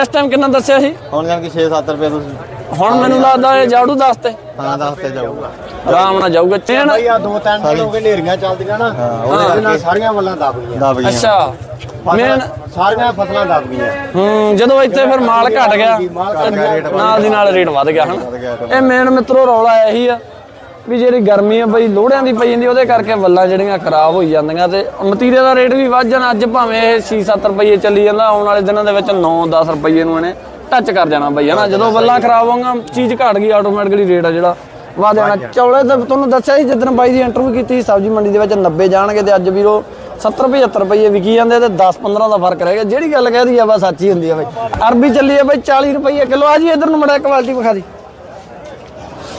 ਇਸ ਟਾਈਮ ਕਿੰਨਾ ਦੱਸਿਆ ਸੀ? ਹੁਣ ਜਾਨ ਕਿ 6-7 ਰੁਪਏ ਤੁਸੀਂ। ਹੁਣ ਮੈਨੂੰ ਲੱਗਦਾ ਇਹ ਜਾੜੂ ਦੱਸ ਤੇ। ਹਾਂ ਦੱਸ ਤੇ ਜਾਊਗਾ। ਆਰਾਮ ਨਾਲ ਜਾਊਗਾ ਚੇਨ ਆ ਦੋ ਤਿੰਨ ਦਿਨ ਹੋ ਗਏ ਨੇਰੀਆਂ ਚੱਲਦੀਆਂ ਨਾ ਉਹਦੇ ਨਾਲ ਸਾਰੀਆਂ ਵੱਲਾਂ ਦਬ ਗਈਆਂ। ਦਬ ਗਈਆਂ। ਅੱਛਾ ਮੇਨ ਸਾਰੀਆਂ ਫਸਲਾਂ ਦਬ ਗਈਆਂ। ਹੂੰ ਜਦੋਂ ਇੱਥੇ ਫਿਰ ਮਾਲ ਘਟ ਗਿਆ ਨਾਲ ਦੀ ਨਾਲ ਰੇਟ ਵੱਧ ਗਿਆ ਹਨਾ? ਇਹ ਮੇਨ ਮਿੱਤਰੋ ਰੌਲਾ ਇਹੀ ਆ ਵੀ ਜਿਹੜੀ ਗਰਮੀ ਆ ਬਈ ਲੋੜਿਆਂ ਦੀ ਪਈ ਜਾਂਦੀ ਉਹਦੇ ਕਰਕੇ ਵੱਲਾਂ ਜਿਹੜੀਆਂ ਖਰਾਬ ਹੋਈ ਜਾਂਦੀਆਂ ਤੇ ਮਤੀਰੇ ਦਾ ਰੇਟ ਵੀ ਵੱਧ ਜਾਣਾ। ਅੱਜ ਭਾਵੇਂ ਇਹ 6-7 ਰੁਪਏ ਚੱਲੀ ਜਾਂਦਾ ਆਉਣ ਵਾਲੇ ਦਿਨਾਂ ਦੇ ਵਿੱਚ 9-10 ਰੁਪਏ ਨੂੰ ਇਹਨੇ ਟੱਚ ਕਰ ਜਾਣਾ ਬਈ ਹਨਾ? ਜਦੋਂ ਵੱਲਾਂ ਖਰਾਬ ਹੋਣਗੀਆਂ ਚੀਜ਼ ਘਟ ਗਈ ਆਟੋਮੈਟਿਕਲੀ ਰੇਟ ਆ ਜਿਹੜਾ। ਵੱਧ ਜਾਣਾ ਚੌਲੇ ਤਾਂ ਤੁਹਾਨੂੰ ਦੱਸਿਆ ਸੀ ਜਿੱਦਣ ਬਾਈ ਦੀ ਇੰਟਰਵਿਊ ਕੀਤੀ ਸੀ ਸਬਜ਼ੀ ਮੰਡੀ ਦੇ ਵਿੱਚ 90 ਜਾਣਗੇ ਤੇ ਅੱਜ ਵੀਰੋ 70 75 ਰੁਪਏ ਵਿਕੀ ਜਾਂਦੇ ਤੇ 10 15 ਦਾ ਫ਼ਰਕ ਰਹਿ ਗਿਆ। ਜਿਹੜੀ ਗੱਲ ਕਹਿਦੀ ਆ ਬਸ ਸੱਚੀ ਹੁੰਦੀ ਆ ਬਾਈ। ਅਰਬੀ ਚੱਲੀ ਆ ਬਾਈ 40 ਰੁਪਏ ਕਿਲੋ। ਆ ਜੀ ਇਧਰ ਨੂੰ ਮੜਾ ਕੁਆਲਿਟੀ ਵਿਖਾ ਦੀ।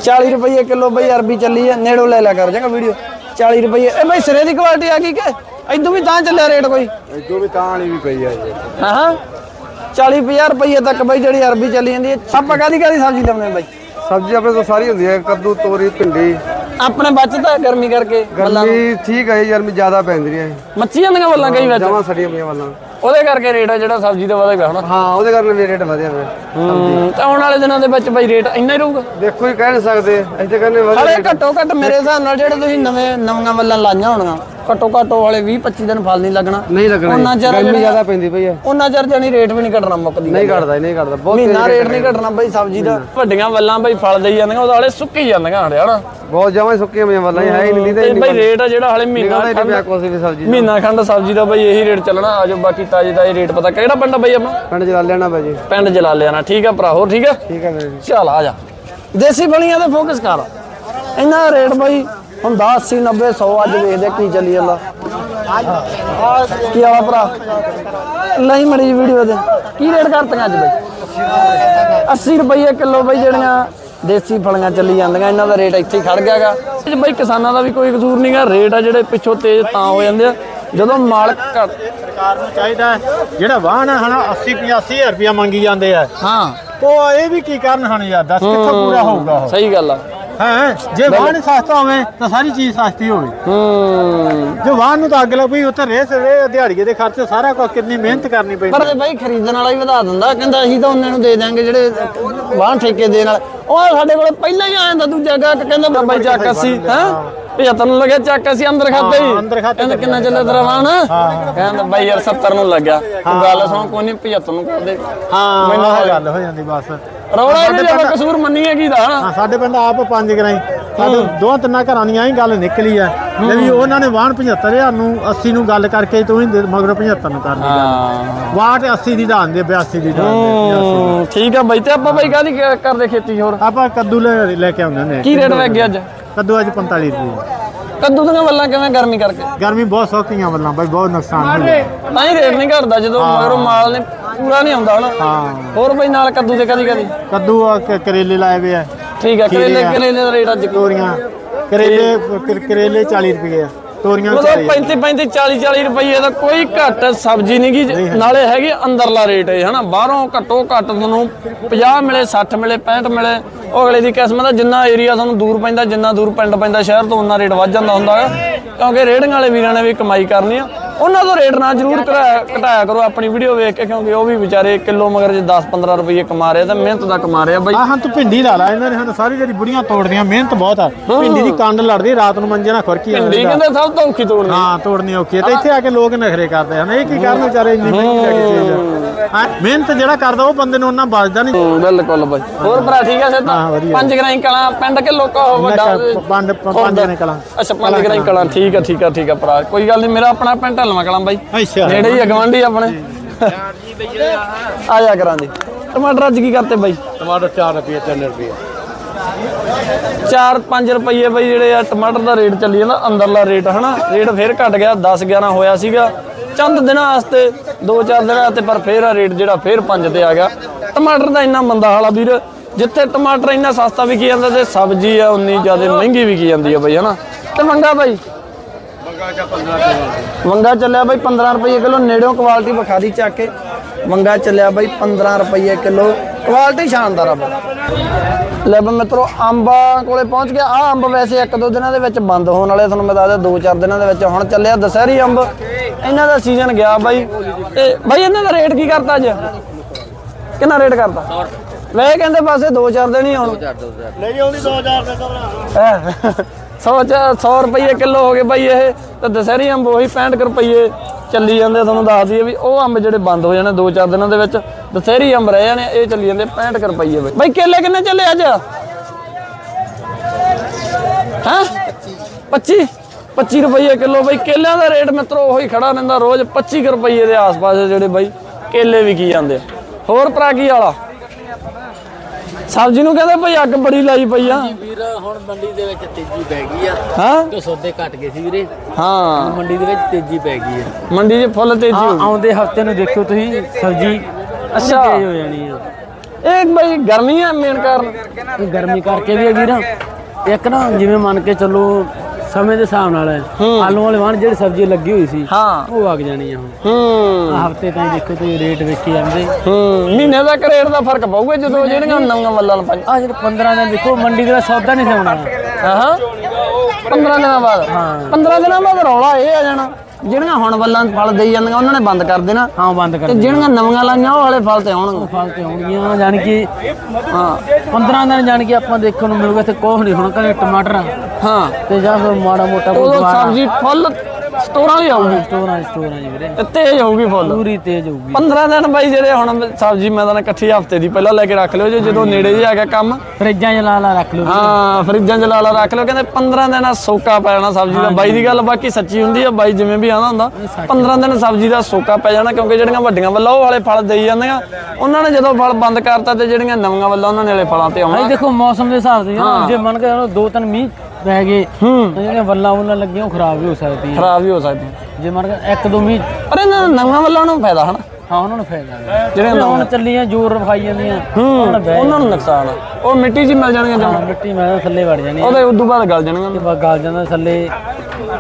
40 ਰੁਪਏ ਕਿਲੋ ਬਾਈ ਅਰਬੀ ਚੱਲੀ ਆ। ਨੇੜੋਂ ਲੈ ਲਿਆ ਕਰ ਜਾਗਾ ਵੀਡੀਓ। 40 ਰੁਪਏ ਇਹ ਬਾਈ ਸਿਰੇ ਦੀ ਕੁਆਲਿਟੀ ਆ ਗਈ ਕਿ? ਇਦੋਂ ਵੀ ਤਾਂ ਚੱਲਿਆ ਰੇਟ ਕੋਈ? ਜੋ ਵੀ ਤਾਂ ਵਾਲੀ ਵੀ ਪਈ ਆ ਜੀ। ਹਾਂ ਹਾਂ। 40 50 ਰੁਪਏ ਤੱਕ ਬਾਈ ਜਿਹੜੀ ਅਰਬੀ ਚੱਲੀ ਜਾਂਦੀ ਹੈ। ਆਪਾਂ ਕਾਦੀ ਕਾਦੀ ਸਬਜ਼ੀ ਲਾਉਂਦੇ ਬਾਈ? ਸਬਜ਼ੀ ਆਪਣੇ ਤੋਂ ਸਾਰੀ ਹੁੰਦੀ ਹੈ ਕੱਦੂ ਤੋਰੀ ਭਿੰਡੀ। ਆਪਣੇ ਬਚਦਾ ਗਰਮੀ ਕਰਕੇ ਨੂੰ। ਗਰਮੀ ਠੀਕ ਹੈ ਗਰਮੀ ਜ਼ਿਆਦਾ ਪੈਂਦੀ ਹੈ। ਮੱਛੀ ਜਾਂਦੀਆਂ ਬੱਲਾਂ ਕਈ ਵਿੱਚ? ਜਮਾ ਸੜੀਆਂ ਪਈਆਂ ਵਾਲਾਂ। ਉਹਦੇ ਕਰਕੇ ਰੇਟ ਆ ਜਿਹੜਾ ਸਬਜ਼ੀ ਦਾ ਪਿਆ ਹੁਣ। ਹਾਂ ਉਹਦੇ ਕਾਰਨ ਰੇਟ ਵਧਿਆ ਹੋਇਆ ਹੂੰ ਤੇ ਆਉਣ ਵਾਲੇ ਦਿਨਾਂ ਦੇ ਵਿੱਚ ਬਾਈ ਰੇਟ ਇੰਨਾ ਹੀ ਰਹੂਗਾ? ਦੇਖੋ ਹੀ ਕਹਿ ਨਹੀਂ ਸਕਦੇ ਤਾਂ ਕਹਿੰਦੇ ਵਧਿਆ ਹਲੇ ਘੱਟੋ ਘੱਟ ਮੇਰੇ ਹਿਸਾਬ ਨਾਲ ਜਿਹੜੇ ਤੁਸੀਂ ਨਵੇਂ ਨਵੀਆਂ ਵੱਲਾਂ ਲਾਈਆਂ ਹੋਣੀਆਂ ਘੱਟੋ ਘੱਟ ਵਾਲੇ 20 25 ਦਿਨ ਫਲ ਨਹੀਂ ਲੱਗਣਾ। ਨਹੀਂ ਲੱਗਣਾ ਉਹਨਾਂ ਜੀ। ਚਿਰ ਗਰਮੀ ਜਿਹੜਾ- ਜ਼ਿਆਦਾ ਪੈਂਦੀ ਪਈ ਹੈ ਉਹਨਾਂ ਚਿਰ ਜਾਨੀ ਰੇਟ ਵੀ ਨਹੀਂ ਘਟਣਾ ਮੁੱਕਦੀ ਨਹੀਂ ਘਟਦਾ ਨਹੀਂ ਘਟਦਾ। ਬਹੁਤ ਤੇਜ਼ ਮਹੀਨਾ ਰੇਟ ਨਹੀਂ ਘਟਣਾ ਬਾਈ ਸਬਜ਼ੀ ਦਾ। ਵੱਡੀਆਂ ਵੱਲਾਂ ਬਾਈ ਫਲ ਦੇਈ ਜਾਂਦੀਆਂ ਉਹਦੇ ਵਾਲੇ ਸੁੱਕੀ ਜਾਂਦੀਆਂ ਹੜੇ ਹਨਾ? ਬਹੁਤ ਜਮਾ ਹੀ ਸੁੱਕੀਆਂ ਪਈਆਂ ਵਾਲਾਂ ਹੈ ਹੀ ਨਹੀਂ ਤੇ ਤੇ ਬਾਈ ਰੇਟ ਆ ਜਿਹੜਾ ਹਲੇ ਮਹੀਨਾ ਨਹੀਂ ਖੰਡ ਪਿਆ ਕੋਈ ਵੀ ਸਬਜ਼ੀ ਦਾ। ਮਹੀਨਾ ਖੰਡ ਸਬਜ਼ੀ ਦਾ ਬਾਈ ਇਹੀ ਰੇਟ ਚੱਲਣਾ ਆਜੋ ਬਾਕੀ ਤਾਜੀ ਤਾਜੀ ਰੇਟ ਪਤਾ। ਕਿਹੜਾ ਪਿੰਡ ਆ ਬਾਈ ਆਪਣਾ? ਪਿੰਡ ਚ ਲੈਣਾ ਬਾਜੀ ਪਿੰਡ ਜਲਾਲਿਆਣਾ ਠੀਕ ਆ ਭਰਾ ਹੋਰ ਠੀਕ ਆ? ਠੀਕ ਹੈ ਵੀਰੇ ਚੱਲ ਆ ਜਾ। ਦੇਸੀ ਬਣੀਆਂ ਤੇ ਫੋਕਸ ਕਰ। ਇਹਨਾਂ ਦਾ ਰੇਟ ਬਾਈ ਹੁਣ 10 80 90 100 ਅੱਜ ਵੇਖਦੇ ਕੀ ਚੱਲੀ ਜਾਂਦਾ। ਕੀ ਆਵਾ ਭਰਾ? ਨਹੀਂ ਮੜੀ ਵੀਡੀਓ ਦੇ। ਕੀ ਰੇਟ ਕਰਤੀਆਂ ਅੱਜ ਬਾਈ? 80 ਰੁਪਏ ਕਿਲੋ ਬਾਈ ਜਿਹੜੀਆਂ ਦੇਸੀ ਫਲੀਆਂ ਚੱਲੀ ਜਾਂਦੀਆਂ ਇਹਨਾਂ ਦਾ ਰੇਟ ਇੱਥੇ ਹੀ ਖੜ ਗਿਆਗਾ ਬਾਈ ਕਿਸਾਨਾਂ ਦਾ ਵੀ ਕੋਈ ਕਸੂਰ ਨਹੀਂਗਾ ਰੇਟ ਆ ਜਿਹੜੇ ਪਿੱਛੋਂ ਤੇਜ਼ ਤਾਂ ਹੋ ਜਾਂਦੇ ਆ। ਜਦੋਂ ਮਾਲ ਘੱਟ ਸਰਕਾਰ ਨੂੰ ਚਾਹੀਦਾ ਜਿਹੜਾ ਵਾਹਨ ਹੈ ਹਨਾ 80 85 ਰੁਪਇਆ ਮੰਗੀ ਜਾਂਦੇ ਆ। ਹਾਂ। ਉਹ ਇਹ ਵੀ ਕੀ ਕਰਨ ਹਨ ਯਾਰ ਦੱਸ ਕਿੱਥੋਂ ਪੂਰਾ ਹੋਊਗਾ ਸਹੀ ਗੱਲ ਆ। ਹੈ? ਜੇ ਵਾਹਨ ਹੀ ਸਸਤਾ ਹੋਵੇ ਤਾਂ ਸਾਰੀ ਚੀਜ਼ ਸਸਤੀ ਹੋਵੇ। ਹੂੰ। ਜੇ ਵਾਹਨ ਨੂੰ ਤਾਂ ਅੱਗ ਲੱਗ ਪਈ ਉੱਥੇ ਰੇਸ ਰੇ ਦਿਹਾੜੀਏ ਦੇ ਖਰਚੇ ਸਾਰਾ ਕੁਝ ਕਿੰਨੀ ਮਿਹਨਤ ਕਰਨੀ ਪੈਂਦੀ। ਪਰ ਇਹ ਬਾਈ ਖਰੀਦਣ ਵਾਲਾ ਹੀ ਵਧਾ ਦਿੰਦਾ ਕਹਿੰਦਾ ਅਸੀਂ ਤਾਂ ਉਹਨਾਂ ਨੂੰ ਦੇ ਦਾਂਗੇ ਜਿਹੜੇ ਵਾਹਨ ਠੇਕੇ ਦੇਣ ਵਾਲੇ ਉਹ ਸਾਡੇ ਕੋਲ ਪਹਿਲਾਂ ਹੀ ਆ ਜਾਂਦਾ ਦੂਜਾ ਗਾਹਕ ਕਹਿੰਦਾ ਜੀ ਚੱਕ ਅਸੀਂ ਹੈ। 75 ਨੂੰ ਲੱਗਿਆ ਚੱਕ ਅਸੀਂ ਅੰਦਰ ਖਾਤੇ ਹੀ। ਅੰਦਰ ਖਾਤੇ ਕਹਿੰਦਾ ਕਿੰਨਾ ਚੱਲੇ ਤੇਰਾ ਵਾਹਨ? ਕਹਿੰਦਾ ਬਾਈ ਯਾਰ 70 ਨੂੰ ਲੱਗਿਆ। ਗੱਲ ਸੁਣ ਕੋਈ ਨਹੀਂ 75 ਨੂੰ ਕਰ ਦੇ। ਹਾਂ ਮੈਨੂੰ ਗੱਲ ਹੋ ਜਾਂਦੀ ਬਸ। ਰੌਲਾ ਇਹਨੇ ਜੇ ਆਪਾਂ ਕਸੂਰ ਮੰਨੀ ਹੈਗੀ ਦਾ। ਹਾਂ ਸਾਡੇ ਪਿੰਡ ਆਪ ਪੰਜ ਗਰਾਈ ਸਾਡੇ ਦੋ ਤਿੰਨਾਂ ਘਰਾਂ ਦੀਆਂ ਹੀ ਗੱਲ ਨਿਕਲੀ ਆ। ਜੇ ਵੀ ਉਹਨਾਂ ਨੇ ਵਾਹਨ 75000 ਨੂੰ 80 ਨੂੰ ਗੱਲ ਕਰਕੇ ਤੂੰ ਹੀ ਮਗਰੋਂ 75 ਨੂੰ ਕਰਨੀ ਗੱਲ। ਹਾਂ। ਵਾਟ 80 ਦੀ ਢਾਣ ਦੇ 82 ਦੀ ਢਾਣ ਦੇ 82 ਹੂੰ, ਠੀਕ ਆ ਬਾਈ ਤੇ ਆਪਾਂ ਬਾਈ ਕਾਹਦੀ ਕ- ਕਰਦੇ ਖੇਤੀ ਹੋਰ? ਆਪਾਂ ਕੱਦੂ ਲੈ ਲੈ ਕੇ ਆਉਂਦੇ ਨੇ ਕੀ ਰੇਟ ਲੱਗ ਗਿਆ ਅੱਜ? ਕੱਦੂ ਅੱਜ 45 ਰੁਪਏ। ਕੱਦੂ ਦੀਆਂ ਵੱਲਾਂ ਕਿਵੇਂ ਗਰਮੀ ਕਰਕੇ? ਗਰਮੀ ਬਹੁਤ ਸੌਕੀਆਂ ਵੱਲਾਂ ਬਾਈ ਬਹੁਤ ਨੁਕਸਾਨ ਹੋ ਗਿਆ। ਤਾਂ ਹੀ ਰੇਟ ਨਹੀਂ ਘਟਦਾ ਜਦੋਂ ਮਗਰੋਂ ਮਾਲ ਨੇ ਪੂਰਾ ਨਹੀਂ ਆਉਂਦਾ ਹਨਾ? ਹਾਂ। ਹੋਰ ਬਈ ਨਾਲ ਕੱਦੂ ਦੇ ਕਦੀ ਕਦੀ? ਕੱਦੂ ਆ ਕ- ਕਰੇਲੇ ਲਾਏ ਵੇ ਆ। ਠੀਕ ਆ ਕਰੇਲੇ ਆ। ਕਰੇਲੇ ਦਾ ਰੇਟ ਅੱਜ ਤੋਰੀਆਂ। ਕਰੇਲੇ ਕਰ- ਕਰੇਲੇ 40 ਰੁਪਏ ਆ। ਤੋਰੀਆਂ ਮਤਲਬ 40 35 35 40 40 ਰੁਪਏ ਦਾ ਕੋਈ ਘੱਟ ਸਬਜ਼ੀ ਨਹੀਂ ਗੀ। ਨਾਲੇ ਹੈਗੀ ਅੰਦਰਲਾ ਰੇਟ ਹੈ ਹਨਾ? ਬਾਹਰੋਂ ਘੱਟੋ ਘੱਟ ਤੁਹਾਨੂੰ 50 ਮਿਲੇ 60 ਮਿਲੇ 65 ਮਿਲੇ। ਉਹ ਅਗਲੇ ਦੀ ਕਿਸਮਤ ਦਾ ਜਿੰਨਾ ਏਰੀਆ ਤੁਹਾਨੂੰ ਦੂਰ ਪੈਂਦਾ ਜਿੰਨਾ ਦੂਰ ਪਿੰਡ ਪੈਂਦਾ ਸ਼ਹਿਰ ਤੋਂ ਉਨਾ ਰੇਟ ਵੱਧ ਜਾਂਦਾ ਹੁੰਦਾ ਹੈ ਕਿਉਂਕਿ ਰੇੜੀਆਂ ਵਾਲੇ ਵੀਰਾਂ ਨੇ ਵੀ ਕਮਾਈ ਕਰਨੀ ਆ। ਉਹਨਾਂ ਤੋਂ ਰੇਟ ਨਾ ਜ਼ਰੂਰ ਘਟਾਇਆ ਕਰੋ ਆਪਣੀ ਵੀਡੀਓ ਵੇਖ ਕੇ ਕਿਉਂਕਿ ਉਹ ਵੀ ਵਿਚਾਰੇ ਕਿਲੋ ਮਗਰ ਜੇ 10 15 ਰੁਪਏ ਕਮਾ ਰਹੇ ਤਾਂ ਮਿਹਨਤ ਦਾ ਕਮਾ ਰਹੇ ਬਾਈ। ਆਹ ਹਾਂ ਤੂੰ ਭਿੰਡੀ ਲਾ ਲਾ ਇਹਨਾਂ ਨੇ ਸਾਨੂੰ ਸਾਰੀ ਜਿਹੜੀ ਬੁੜੀਆਂ ਤੋੜਦੀਆਂ ਮਿਹਨਤ ਬਹੁਤ ਆ। ਭਿੰਡੀ ਦੀ ਕੰਡ ਲੜਦੀ ਰਾਤ ਨੂੰ ਮੰਜੇ ਨਾਲ ਖੁਰਕੀ ਆ। ਭਿੰਡੀ ਕਹਿੰਦੇ ਸਭ ਤੋਂ ਔਖੀ ਤੋੜਨੀ। ਹਾਂ ਤੋੜਨੀ ਔਖੀ ਹੈ ਤੇ ਇੱਥੇ ਆ ਕੇ ਲੋਕ ਨਖਰੇ ਕਰਦੇ ਹਨ ਇਹ ਕੀ ਕਰਨ ਵਿਚਾਰੇ ਇੰਨੀ ਮਹਿੰਗੀ ਲੈ ਕੇ ਚੀਜ਼ ਆ। ਹਾਂ? ਮਿਹਨਤ ਜਿਹੜਾ ਕਰਦਾ ਉਹ ਬੰਦੇ ਨੂੰ ਉਹਨਾਂ ਬਚਦਾ ਨਹੀਂ। ਹੂੰ, ਬਿਲਕੁਲ ਬਾਈ। ਹੋਰ ਭਰਾ ਠੀਕ ਆ ਸਿੱਧਾ ਹਾਂ। ਪੰਜ ਗਰਾਈ ਕਲਾਂ ਪਿੰਡ ਕੇ ਲੋਕਾ ਉਹ ਵੱਡਾ? ਪੰਜ- ਪੰਜ ਨੇ ਕਲਾਂ। ਅੱਛਾ ਪੰਜ ਗਰਾਈ ਕਲਾਂ। ਠੀਕ ਆ ਠੀਕ ਆ ਠੀਕ ਆ ਭਰਾ। ਕੋਈ ਗੱਲ ਨਹੀਂ ਮੇਰਾ ਆਪਣਾ ਪਿੰਡ ਢਲਵਾ ਕਲਾਂ ਬਾਈ। ਅੱਛਾ। ਨੇੜੇ ਹੀ ਆ ਗਵਾਂਢੀ ਆਪਣੇ। ਆ ਜਾ ਕਰਾਂ ਜੀ। ਟਮਾਟਰ ਅੱਜ ਕੀ ਕਰਤੇ ਬਾਈ? ਟਮਾਟਰ 4 ਰੁਪਏ 3 ਰੁਪਏ। 4-5 ਰੁਪਏ ਬਾਈ ਜਿਹੜੇ ਆ ਟਮਾਟਰ ਦਾ ਰੇਟ ਚੱਲੀ ਜਾਂਦਾ ਅੰਦਰਲਾ ਰੇਟ ਹਨਾ? ਰੇਟ ਫੇਰ ਘਟ ਗਿਆ 10-11 ਹੋਇਆ ਸੀਗਾ। ਚੰਦ ਦਿਨਾਂ ਵਾਸਤੇ 2-4 ਦਿਨਾਂ ਵਾਸਤੇ ਪਰ ਫੇਰ ਆ ਰੇਟ ਜਿਹੜਾ ਫੇਰ 5 ਤੇ ਆ ਗਿਆ। ਟਮਾਟਰ ਦਾ ਇੰਨਾ ਮੰਦਾ ਹਾਲਾ ਵੀਰ ਜਿੱਥੇ ਟਮਾਟਰ ਇੰਨਾ ਸਸਤਾ ਵਿਕੀ ਜਾਂਦਾ ਤੇ ਸਬਜ਼ੀ ਆ ਉਨੀ ਜ਼ਿਆਦਾ ਮਹਿੰਗੀ ਵਿਕੀ ਜਾਂਦੀ ਆ ਬਾਈ ਹਨਾ? ਤੇ ਮੰਗਾ ਬਾਈ। ਵੰਗਾ ਚੱਲਿਆ ਬਾਈ 15 ਰੁਪਏ ਕਿਲੋ ਨੇੜਿਓਂ ਕੁਆਲਿਟੀ ਵਿਖਾ ਦੀ ਚੱਕ ਕੇ। ਵੰਗਾ ਚੱਲਿਆ ਬਾਈ 15 ਰੁਪਏ ਕਿਲੋ ਕੁਆਲਿਟੀ ਸ਼ਾਨਦਾਰ ਆ ਬਾਈ। ਲੈ ਬਈ ਮਿੱਤਰੋ ਅੰਬਾਂ ਕੋਲੇ ਪਹੁੰਚ ਗਿਆ। ਆ ਅੰਬ ਵੈਸੇ ਇੱਕ ਦੋ ਦਿਨਾਂ ਦੇ ਵਿੱਚ ਬੰਦ ਹੋਣ ਵਾਲੇ ਤੁਹਾਨੂੰ ਮੈਂ ਦੱਸਦਾ ਦੋ ਚਾਰ ਦਿਨਾਂ ਦੇ ਵਿੱਚ ਹੁਣ ਚੱਲਿਆ ਦਸਹਿਰੀ ਅੰਬ। ਇਹਨਾਂ ਦਾ ਸੀਜ਼ਨ ਗਿਆ ਬਾਈ। ਤੇ ਬਾਈ ਇਹਨਾਂ ਦਾ ਰੇਟ ਕੀ ਕਰਤਾ ਅੱਜ? ਕਿੰਨਾ ਰੇਟ ਕਰਤਾ? ਵੈਸੇ ਕਹਿੰਦੇ ਪਾਸੇ ਦੋ ਚਾਰ ਦਿਨ ਹੀ ਹੁਣ ਨਹੀਂ ਆਉਂਦੀ 2000 ਦੇ ਤਾਂ 100 100 ਰੁਪਏ ਕਿਲੋ ਹੋ ਗਏ ਬਾਈ ਇਹ, ਤਾਂ ਦਸਹਿਰੀ ਅੰਬ ਉਹੀ 65 ਕੁ ਰੁਪਏ ਚੱਲੀ ਜਾਂਦੇ ਤੁਹਾਨੂੰ ਦੱਸ ਦਈਏ ਵੀ ਉਹ ਅੰਬ ਜਿਹੜੇ ਬੰਦ ਹੋ ਜਾਣੇ ਦੋ ਚਾਰ ਦਿਨਾਂ ਦੇ ਵਿੱਚ, ਦਸਹਿਰੀ ਅੰਬ ਰਹਿ ਜਾਣੇ, ਇਹ ਚੱਲੀ ਜਾਂਦੇ 65 ਕੁ ਰੁਪਏ ਬਾਈ ਬਾਈ ਕੇਲੇ ਕਿੰਨੇ ਚੱਲੇ ਅੱਜ? ਹਾਂ? 25 25 ਰੁਪਏ ਕਿਲੋ, ਬਾਈ ਕੇਲਿਆਂ ਦਾ ਰੇਟ ਮਿੱਤਰੋ ਉਹੀ ਖੜਾ ਰਹਿੰਦਾ ਰੋਜ਼ 25 ਕੁ ਰੁਪਏ ਦੇ ਆਸ-ਪਾਸ ਜਿਹੜੇ ਬਾਈ ਕੇਲੇ ਵਿਕੀ ਜਾਂਦੇ ਆ। ਹੋਰ ਭਰਾ ਕੀ ਵਾਲਾ ਸਬਜ਼ੀ ਨੂੰ ਕਹਿੰਦੇ ਭਾਈ ਅੱਗ ਬੜੀ ਲਾਈ ਪਈ ਆ। ਵੀਰ ਹੁਣ ਮੰਡੀ ਦੇ ਵਿੱਚ ਤੇਜ਼ੀ ਪੈ ਗਈ ਆ। ਹਾਂ? ਤੇ ਸੌਦੇ ਘਟ ਗਏ ਸੀ ਵੀਰੇ। ਹਾਂ। ਮੰਡੀ ਦੇ ਵਿੱਚ ਤੇਜ਼ੀ ਪੈ ਗਈ ਆ। ਮੰਡੀ 'ਚ ਫੁੱਲ ਤੇਜ਼ੀ ਹੋ ਗਈ। ਆਉਂਦੇ ਹਫ਼ਤੇ ਨੂੰ ਦੇਖਿਓ ਤੁਸੀਂ ਸਬਜ਼ੀ ਅੱਛਾ। ਤੇਜ਼ ਹੋ ਜਾਣੀ ਆ। ਇਹ ਬਈ ਗਰਮੀ ਆ ਮੇਨ ਕਾਰਨ। ਗਰਮੀ ਕਰਕੇ ਵੀ ਆ ਵੀਰ। ਇੱਕ ਨਾ ਜਿਵੇਂ ਮੰਨ ਕੇ ਚੱਲੋ ਸਮੇਂ ਦੇ ਹਿਸਾਬ ਨਾਲ ਹੈ। ਆਲੂ ਵਾਲੇ ਵਾਹਣ ਜਿਹੜੀ ਸਬਜ਼ੀ ਲੱਗੀ ਹੋਈ ਸੀ ਹਾਂ। ਉਹ ਵਗ ਜਾਣੀ ਆ ਹੁਣ। ਹੂੰ। ਹਫ਼ਤੇ ਤਾਈਂ ਦੇਖੋ ਤੁਸੀਂ ਰੇਟ ਵੇਖੀ ਜਾਂਦੇ। ਹੂੰ। ਮਹੀਨੇ ਦਾ ਕਰੇਟ ਦਾ ਫ਼ਰਕ ਪਊਗਾ ਜਦੋਂ ਜਿਹੜੀਆਂ ਨਵੀਆਂ ਮੱਲਾਂ ਪੰਜ ਆ ਜਿਹੜੇ 15 ਦਿਨ ਦੇਖੋ ਮੰਡੀ ਦਾ ਸੌਦਾ ਨਹੀਂ ਸਿਆਉਣਾ ਹਾਂ 15 ਦਿਨਾਂ ਬਾਅਦ। ਹਾਂ। 15 ਦਿਨਾਂ ਬਾਅਦ ਰੌਲਾ ਇਹ ਆ ਜਾਣਾ। ਜਿਹੜੀਆਂ ਹੁਣ ਵੱਲਾਂ ਫਲ ਦੇਈ ਜਾਂਦੀਆਂ ਉਹਨਾਂ ਨੇ ਬੰਦ ਕਰ ਦੇਣਾ। ਹਾਂ ਬੰਦ ਕਰ ਤੇ ਜਿਹੜੀਆਂ ਨਵੀਆਂ ਲਾਈਆਂ ਉਹ ਵਾਲੇ ਫਲ ਤੇ ਆਉਣਗੇ। ਫਲ ਤੇ ਆਉਣਗੀਆਂ ਜਾਣੀ ਕਿ ਹਾਂ। 15 ਦਿਨ ਜਾਣੀ ਕਿ ਆਪਾਂ ਦੇਖਣ ਨੂੰ ਮਿਲੂਗਾ ਤੇ ਕੋਹ ਨਹੀਂ ਹੁਣ ਕਦੇ ਟਮਾਟਰ। ਹਾਂ। ਤੇ ਜਾਂ ਫਿਰ ਮਾੜਾ ਮੋਟਾ ਕੋਈ ਉਦੋਂ ਸਬਜ਼ੀ ਫੁੱਲ ਸਟੋਰਾਂ ਵਾਲੀ ਆਊਗੀ ਸਟੋਰਾਂ ਸਟੋਰਾਂ ਜੀ ਵੀਰੇ। ਤੇ ਤੇਜ਼ ਹੋਊਗੀ ਫੁੱਲ। ਪੂਰੀ ਤੇਜ਼ ਹੋਊਗੀ। 15 ਦਿਨ ਬਾਈ ਜਿਹੜੇ ਹੁਣ ਸਬਜ਼ੀ ਮੈਂ ਤਾਂ ਇਕੱਠੀ ਹਫ਼ਤੇ ਦੀ ਪਹਿਲਾਂ ਲੈ ਕੇ ਰੱਖ ਲਿਓ ਜੇ ਜਦੋਂ ਨੇੜੇ ਜੇ ਆ ਗਿਆ ਕੰਮ। ਫਰਿੱਜਾਂ 'ਚ ਲਾ ਲਾ ਰੱਖ ਲਓ ਹਾਂ ਫਰਿੱਜਾਂ 'ਚ ਲਾ ਲਾ ਰੱਖ ਲਿਓ। ਕਹਿੰਦੇ 15 ਦਿਨ ਸੋਕਾ ਪੈ ਜਾਣਾ ਸਬਜ਼ੀ ਦਾ। ਬਾਈ ਦੀ ਗੱਲ ਬਾਕੀ ਸੱਚੀ ਹੁੰਦੀ ਆ ਬਾਈ ਜਿਵੇਂ ਵੀ ਆਉਂਦਾ ਹੁੰਦਾ 15 ਦਿਨ ਸਬਜ਼ੀ ਦਾ ਸੋਕਾ ਪੈ ਜਾਣਾ ਕਿਉਂਕਿ ਜਿਹੜੀਆਂ ਵੱਡੀਆਂ ਵੱਲਾਂ ਉਹ ਵਾਲੇ ਫਲ ਦੇਈ ਜਾਂਦੀਆਂ ਉਹਨਾਂ ਨੇ ਜਦੋਂ ਫਲ ਬੰਦ ਕਰਤਾ ਤੇ ਜਿਹੜੀਆਂ ਨਵੀਆਂ ਵੱਲਾਂ ਉਹਨਾਂ ਨੇ ਵਾਲੇ ਫਲਾਂ ਤੇ ਆਉਣਾ। ਦੇਖੋ ਮੌਸਮ ਦੇ ਹਿਸਾਬ ਦੇ ਜੇ ਮੰਨ ਕੇ ਦੋ ਤਿੰਨ ਮੀਂਹ ਪੈ ਗਏ। ਹੂੰ। ਜਿਹੜੀਆਂ ਵੱਲਾਂ ਵੱਲਾਂ ਲੱਗੀਆਂ ਉਹ ਖਰਾਬ ਵੀ ਹੋ ਸਕਦੀਆਂ। ਖਰਾਬ ਵੀ ਹੋ ਸਕਦੀ ਜੇ ਮੰਨ ਕੇ ਇੱਕ ਦੋ ਮੀਂਹ ਪਰ ਇਹਨਾਂ ਨਵੀਆਂ ਵੱਲਾਂ ਨੂੰ ਫਾਇਦਾ ਹਨਾ। ਹਾਂ ਉਹਨਾਂ ਨੂੰ ਫਾਇਦਾ ਹੈ। ਜਿਹੜੇ ਜਿਹੜੇ ਹੁਣ ਚੱਲੀਆਂ ਜ਼ੋਰ ਰਖਾਈ ਜਾਂਦੀਆਂ। ਹੂੰ ਉਹਨਾਂ ਬਹਿ ਉਹਨਾਂ ਨੂੰ ਨੁਕਸਾਨ ਆ। ਉਹ ਮਿੱਟੀ 'ਚ ਹੀ ਮਿਲ ਜਾਣਗੀਆਂ ਹਾਂ, ਜਾਂ ਮਿੱਟੀ ਮੈਂ ਥੱਲੇ ਵੜ ਜਾਣੀ। ਉਹਦੇ ਉਦੋਂ ਬਾਅਦ ਗਲ ਜਾਣਗੀਆਂ। ਤੇ ਬਸ ਗਲ ਜਾਂਦਾ ਥੱਲੇ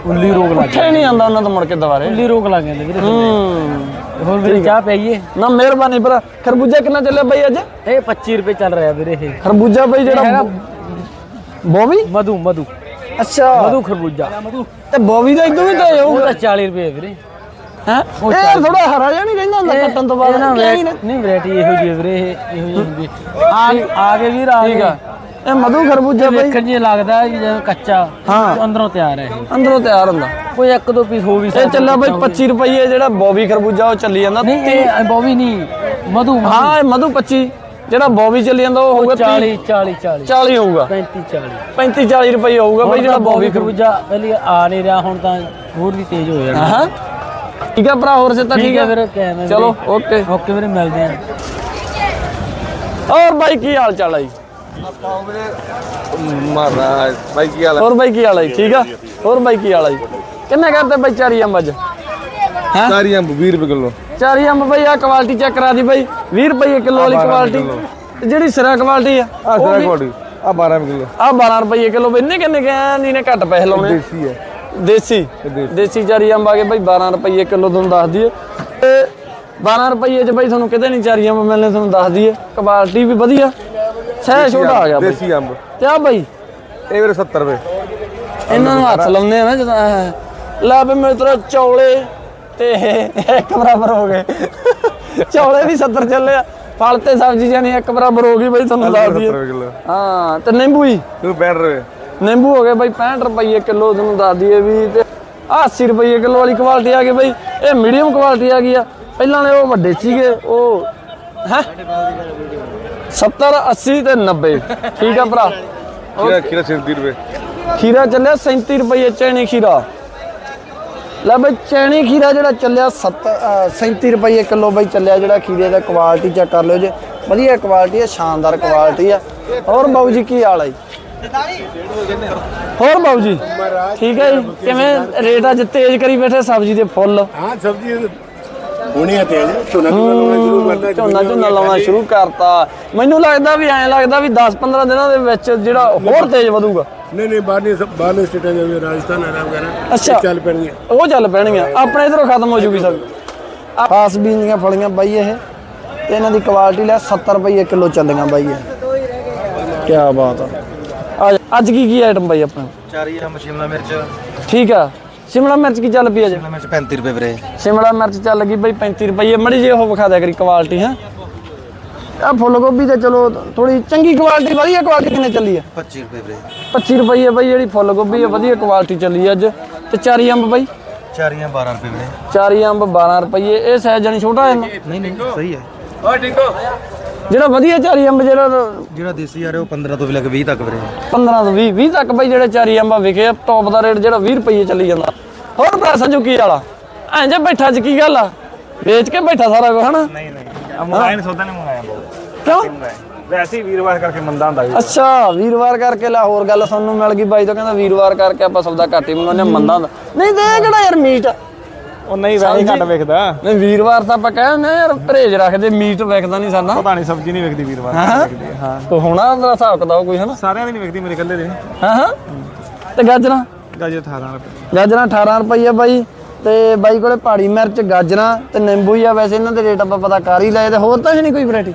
ਉੱਲੀ ਰੋਗ ਲੱਗ ਉੱਠੇ ਨਹੀਂ ਆਉਂਦਾ ਉਹਨਾਂ ਤੋਂ ਮੁੜ ਕੇ ਦੁਬਾਰੇ। ਉੱਲੀ ਰੋਗ ਲੱਗ ਜਾਂਦੀ ਵੀਰੇ ਹੂੰ। ਹੋਰ ਵੀਰੇ ਚਾਹ ਪਈਏ? ਨਾ ਮਿਹਰਬਾਨੀ ਭਰਾ। ਖਰਬੂਜਾ ਕਿੰਨਾ ਚੱਲਿਆ ਬਾਈ ਅੱਜ? ਇਹ 25 ਰੁਪਏ ਚੱਲ ਰਿਹਾ ਵੀਰੇ ਇਹ। ਖਰਬੂਜਾ ਬਾਈ ਜਿਹੜਾ ਹੈਗਾ ਬੋਵੀ? ਮਧੂ ਮਧੂ। ਅੱਛਾ। ਮਧੂ ਖਰਬੂਜਾ। ਤੇ ਬੋਵੀ ਦਾ ਇਦੋਂ ਵੀ ਤਾਂ ਉਹ ਤਾਂ 40 ਰੁਪਏ ਵੀਰੇ। ਹੈ? ਇਹ ਥੋੜਾ ਹਰਾ ਜਿਹਾ ਨਹੀਂ ਰਹਿੰਦਾ ਹੁੰਦਾ ਕੱਟਣ ਤੋਂ ਇਹ ਬਾਅਦ ਨਾ। ਨਹੀਂ ਵੈਰਾਈਟੀ ਇਹੋ ਜਿਹੀ ਹੈ ਵੀਰੇ ਇਹ ਇਹੋ ਜਿਹੀ ਹੁੰਦੀ ਆ। ਆ ਕੇ ਵੀਰ ਆ ਠੀਕ ਆ। ਇਹ ਮਧੂ ਖਰਬੂਜਾ ਬਾਈ ਵੇਖਣ ਜੀ ਲੱਗਦਾ ਹੈ ਕਿ ਜਿਵੇਂ ਕੱਚਾ ਹਾਂ। ਅੰਦਰੋਂ ਤਿਆਰ ਹੈ। ਇਹ ਅੰਦਰੋਂ ਤਿਆਰ ਹੁੰਦਾ। ਕੋਈ ਇੱਕ ਦੋ ਪੀਸ ਹੋ ਵੀ ਇਹ ਚੱਲਿਆ ਬਾਈ 25 ਰੁਪਏ ਜਿਹੜਾ ਬੋਬੀ ਖਰਬੂਜਾ ਉਹ ਚੱਲੀ ਜਾਂਦਾ। ਨਹੀਂ ਇਹ ਬੋਵੀ ਨਹੀਂ ਮਧੂ ਹਾਂ ਇਹ ਮਧੂ 25 ਜਿਹੜਾ ਬੋਬੀ ਚੱਲੀ ਜਾਂਦਾ ਉਹ ਹੋਊਗਾ 40 40 40 40 ਹੋਊਗਾ। 35 40 35 40 ਰੁਪਏ ਹੋਊਗਾ ਬਾਈ ਜਿਹੜਾ ਬੋਬੀ ਖਰਬੂਜਾ ਪਹਿਲੀ ਆ ਨਹੀਂ ਰਿਹਾ ਹੁਣ ਤਾਂ ਹੋਰ ਵੀ ਤੇਜ਼ ਹੋ ਜਾਣਾ। ਹਾਂ। ਠੀਕ ਆ ਭਰਾ ਹੋਰ ਸੇ ਤਾਂ ਠੀਕ ਹੈ ਕੈਮਰੇ ਚਲੋ ਓਕੇ। ਓਕੇ ਵੀਰੇ ਮਿਲਦੇ ਆਂ। ਹੋਰ ਬਾਈ ਕੀ ਹਾਲ ਚਾਲ ਆ ਜੀ? ਮਹਾਰਾਜ ਬਾਈ ਕੀ ਹਾਲ ਹੋਰ ਬਾਈ ਕੀ ਹਾਲ ਆ ਜੀ? ਠੀਕ ਆ? ਹੋਰ ਬਾਈ ਕੀ ਹਾਲ ਆ ਜੀ? ਕਿੰਨੇ ਕਰਦੇ ਬਾਈ ਚਾਰੀ ਅੰਬ ਅੱਜ? ਹੈਂ? ਸਾਰੀ ਅੰਬ 20 ਰੁਪਏ ਕਿਲੋ। ਚਾਰੀ ਅੰਬ ਬਾਈ ਆ ਕੁਆਲਿਟੀ ਚੈੱਕ ਕਰਾ ਦੀ ਬਾਈ 20 ਰੁਪਏ ਕਿਲੋ ਵਾਲੀ ਕੁਆਲਿਟੀ ਜਿਹੜੀ ਸਿਰਾ ਕੁਆਲਿਟੀ ਆ ਆ ਸਾਰਾ ਕੋਡੀ ਆ 12 ਰੁਪਏ ਕਿਲੋ। ਆ 12 ਰੁਪਏ ਕਿਲੋ ਬਈ। ਇੰਨੇ ਕਿੰਨੇ ਕਹਿ ਨਹੀਂ ਨੇ ਘੱਟ ਪੈਸੇ ਲਾਉਣੇ ਦੇਸੀ ਹੈ ਦੇਸੀ। ਦੇਸੀ। ਚਾਰੀ ਅੰਬ ਆ ਗਏ ਬਾਈ 12 ਰੁਪਏ ਕਿਲੋ ਤੁਹਾਨੂੰ ਦੱਸ ਦਈਏ। ਤੇ 12 ਰੁਪਏ ਚ ਬਾਈ ਤੁਹਾਨੂੰ ਕਿਤੇ ਨਹੀਂ ਚਾਰੀ ਅੰਬ ਮਿਲਣੇ ਤੁਹਾਨੂੰ ਦੱਸ ਦਈਏ। ਕੁਆਲਿਟੀ ਵੀ ਵਧੀਆ। ਸਹਿ ਛੋਟਾ ਆ ਗਿਆ ਬਾਈ। ਦੇਸੀ ਅੰਬ। ਤੇ ਆ ਬਾਈ ਇਹ ਵੀਰੇ 70 ਰੁਪਏ। ਇਹਨਾਂ ਨੂੰ ਹੱਥ ਲਾਉਂਦੇ ਆ ਨਾ ਜਦੋਂ। ਲੈ ਵੀ ਮੇਰੇ ਤਰ੍ਹਾਂ ਚੌਲੇ। ਤੇ ਇੱਕ ਬਰਾਬਰ ਹੋ ਗਏ। ਚੌਲੇ ਵੀ 70 ਚੱਲੇ ਆ। ਫਲ ਤੇ ਸਬਜ਼ੀ ਜਾਨੀ ਇੱਕ ਬਰਾਬਰ ਹੋ ਗਈ ਬਈ ਤੁਹਾਨੂੰ ਦੱਸ 70 ਦਈਏ ਹਾਂ ਤੇ ਨਿੰਬੂ ਹੀ। ਤੂੰ 65 ਰੁਪਏ। ਨਿੰਬੂ ਹੋ ਗਏ ਬਈ 65 ਰੁਪਏ ਕਿਲੋ ਤੁਹਾਨੂੰ ਦੱਸ ਦਈਏ ਵੀ ਤੇ ਆਹ 80 ਰੁਪਏ ਕਿਲੋ ਵਾਲੀ ਕੁਆਲਿਟੀ ਆ ਗਈ ਬਈ। ਇਹ ਮੀਡੀਅਮ ਕੁਆਲਿਟੀ ਆ ਗਈ ਆ। ਪਹਿਲਾਂ ਵਾਲੇ ਉਹ ਵੱਡੇ ਸੀਗੇ ਉਹ ਹੈ? 70 80 ਤੇ 90 ਠੀਕ ਆ ਭਰਾ? ਖੀਰਾ ਖੀਰਾ 37 ਰੁਪਏ। ਖੀਰਾ ਚੱਲਿਆ 37 ਰੁਪਏ ਚੈਣੀ ਖੀਰਾ। ਲੈ ਬਈ ਚੈਣੀ ਖੀਰਾ ਜਿਹੜਾ ਚੱਲਿਆ 7 37 ਰੁਪਏ ਕਿਲੋ ਬਈ ਚੱਲਿਆ ਜਿਹੜਾ ਖੀਰੇ ਦਾ ਕੁਆਲਿਟੀ ਚੈੱਕ ਕਰ ਲਿਓ ਜੇ। ਵਧੀਆ ਕੁਆਲਿਟੀ ਹੈ ਸ਼ਾਨਦਾਰ ਕੁਆਲਿਟੀ ਹੈ ਹੋਰ ਬਾਊ ਜੀ ਕੀ ਹਾਲ ਹੈ ਹੋਰ ਬਾਊ ਜੀ? ਠੀਕ ਹੈ ਜੀ। ਕਿਵੇਂ ਰੇਟ ਅੱਜ ਤੇਜ਼ ਕਰੀ ਬੈਠੇ ਸਬਜ਼ੀ ਦੇ ਫੁੱਲ? ਹਾਂ ਸਬਜ਼ੀ ਹੋਣੀ ਹੈ ਤੇਜ਼। ਝੋਨਾ ਝੋਨਾ ਲਾਉਣਾ ਸ਼ੁਰੂ ਕਰਦਾ ਝੋਨਾ ਝੋਨਾ ਲਾਉਣਾ ਸ਼ੁਰੂ ਕਰਤਾ। ਮੈਨੂੰ ਲੱਗਦਾ ਵੀ ਐਂ ਲੱਗਦਾ ਵੀ 10-15 ਦਿਨਾਂ ਦੇ ਵਿੱਚ ਜਿਹੜਾ ਹੋਰ ਤੇਜ਼ ਵਧੂਗਾ। ਨਹੀਂ ਨਹੀਂ ਬਾਹਰਲੇ ਸਭ ਬਾਹਰਲੇ ਸਟੇਟਾਂ ਜਿਵੇਂ ਰਾਜਸਥਾਨ ਹਰਿਆਣਾ ਵਗੈਰਾ ਅੱਛਾ। ਚੱਲ ਪੈਣਗੇ ਉਹ ਚੱਲ ਪੈਣਗੀਆਂ। ਆਪਣੇ ਇਧਰੋਂ ਖਤਮ ਹੋ ਜੂਗੀ ਸਭ ਆਹ ਖਾਸ ਬੀਨ ਦੀਆਂ ਫਲੀਆਂ ਬਾਈ ਇਹ। ਤੇ ਇਹਨਾਂ ਦੀ ਕੁਆਲਿਟੀ ਲੈ 70 ਰੁਪਏ ਕਿਲੋ ਚੱਲੀਆਂ ਬਾਈ ਇਹ। ਕੀ ਬਾਤ ਆ। ਅੱਜ- ਅੱਜ ਕੀ ਕੀ ਆਈਟਮ ਬਾਈ ਆਪਣੇ? ਚਾਰੀ ਅੰਬ ਸ਼ਿਮਲਾ ਮਿਰਚ। ਠੀਕ ਆ। ਸ਼ਿਮਲਾ ਮਿਰਚ ਕੀ ਚੱਲ ਪਈ ਅੱਜ? ਸ਼ਿਮਲਾ ਮਿਰਚ 35 ਰੁਪਏ ਵੀਰੇ। ਸ਼ਿਮਲਾ ਮਿਰਚ ਚੱਲ ਗਈ ਬਾਈ 35 ਰੁਪਏ ਮੜੀ ਜੇ ਉਹ ਵਿਖਾ ਦਿਆ ਕਰੀ ਕੁਆਲਿਟੀ ਹੈ। ਆ ਫੁੱਲ ਗੋਭੀ ਤੇ ਚਲੋ ਥੋੜੀ ਚੰਗੀ ਕੁਆਲਿਟੀ ਵਧੀਆ ਕੁਆਲਿਟੀ ਕਿੰਨੇ ਚੱਲੀ ਆ? 25 ਰੁਪਏ ਵੀਰੇ। 25 ਰੁਪਏ ਬਾਈ ਜਿਹੜੀ ਫੁੱਲ ਗੋਭੀ ਆ ਵਧੀਆ ਕੁਆਲਿਟੀ ਚੱਲੀ ਅੱਜ। ਤੇ ਚਾਰੀ ਅੰਬ ਬਾਈ? ਚਾਰੀਆਂ 12 ਰੁਪਏ ਵੀਰੇ। ਚਾਰੀ ਅੰਬ 12 ਰੁਪਏ। ਇਹ ਸਾਈਜ਼ ਜਾਨੀ ਛੋਟਾ ਹੈ ਨਹੀਂ ਨਹੀਂ ਸਹੀ ਹੈ। ਜਿਹੜਾ ਵਧੀਆ ਚਾਰੀ ਅੰਬ ਜਿਹੜਾ ਜਿਹੜਾ ਦੇਸੀ ਆ ਰਿਹਾ ਉਹ 15 ਤੋਂ ਵੀ ਲੈ ਕੇ 20 ਤੱਕ ਵੀਰੇ। 15 ਤੋਂ 20 20 ਤੱਕ ਬਈ ਜਿਹੜੇ ਚਾਰੀ ਅੰਬਾ ਵਿਕੇ ਆ ਟੌਪ ਦਾ ਰੇਟ ਜਿਹੜਾ 20 ਰੁਪਏ ਚੱਲੀ ਜਾਂਦਾ। ਹੋਰ ਭਰਾ ਸੰਜੂ ਕੀ ਵਾਲਾ। ਐਂ ਜੇ ਬੈਠਾ ਅੱਜ ਕੀ ਗੱਲ ਆ? ਵੇਚ ਕੇ ਬੈਠਾ ਸਾਰਾ ਕੁਝ ਹਨਾ? ਨਹੀਂ ਨਹੀਂ। ਅਮਲਾਈਨ ਸੌਦਾ ਨਹੀਂ ਮੰਗਾਇਆ ਬਹੁਤ। ਕਿਉਂ? ਵੈਸੇ ਹੀ ਵੀਰਵਾਰ ਕਰਕੇ ਮੰਦਾ ਹੁੰਦਾ ਜੀ ਅੱਛਾ ਵੀਰਵਾਰ ਕਰਕੇ ਲਾ ਹੋਰ ਗੱਲ ਸਾਨੂੰ ਮਿਲ ਗਈ ਬਾਈ ਤੋਂ ਕਹਿੰਦਾ ਵੀਰਵਾਰ ਕਰਕੇ ਆਪਾਂ ਸੌਦਾ ਘੱਟ ਹੀ ਮੰਗਾਉਂਦੇ ਹਾਂ, ਮੰਦਾ ਹੁੰਦਾ। ਨਹੀਂ ਤੇ ਇਹ ਕਿਹੜਾ ਯਾਰ ਮੀਟ? ਉਹ ਨਹੀਂ ਵੈਸੇ ਘੱਟ ਵੇਖਦਾ। ਨਹੀਂ ਵੀਰਵਾਰ ਤਾਂ ਆਪਾਂ ਕਹਿੰਦੇ ਯਾਰ ਪਰਹੇਜ ਰੱਖਦੇ ਮੀਟ ਵੇਖਦਾ ਨਹੀਂ ਸਾਡਾ। ਪਤਾ ਨਹੀਂ ਸਬਜ਼ੀ ਨਹੀਂ ਵੇਖਦੀ ਵੀਰਵਾਰ ਹਾਂ? ਹਾਂ। ਕੋ ਹੋਣਾ ਉਹਦਾ ਹਿਸਾਬ ਕਿਤਾਬ ਕੋਈ ਹਨਾ? ਸਾਰਿਆਂ ਦੀ ਨਹੀਂ ਵੇਖਦੀ ਮੇਰੇ ਇਕੱਲੇ ਦੇ। ਹਾਂ ਹਾਂ? ਤੇ ਗਾਜਰਾਂ? ਗਾਜਰ 18 ਰੁਪਏ। ਗਾਜਰਾਂ 18 ਰੁਪਏ ਬਾਈ। ਤੇ ਬਾਈ ਕੋਲੇ ਪਹਾੜੀ ਮਿਰਚ ਗਾਜਰਾਂ ਤੇ ਨਿੰਬੂ ਹੀ ਆ ਵੈਸੇ ਇਹਨਾਂ ਦੇ ਰੇਟ ਆਪਾਂ ਪਤਾ ਕਰ ਹੀ ਲਏ ਤੇ ਹੋਰ ਤਾਂ ਹੈ ਨਹੀਂ ਕੋਈ ਵੈਰਾਈਟੀ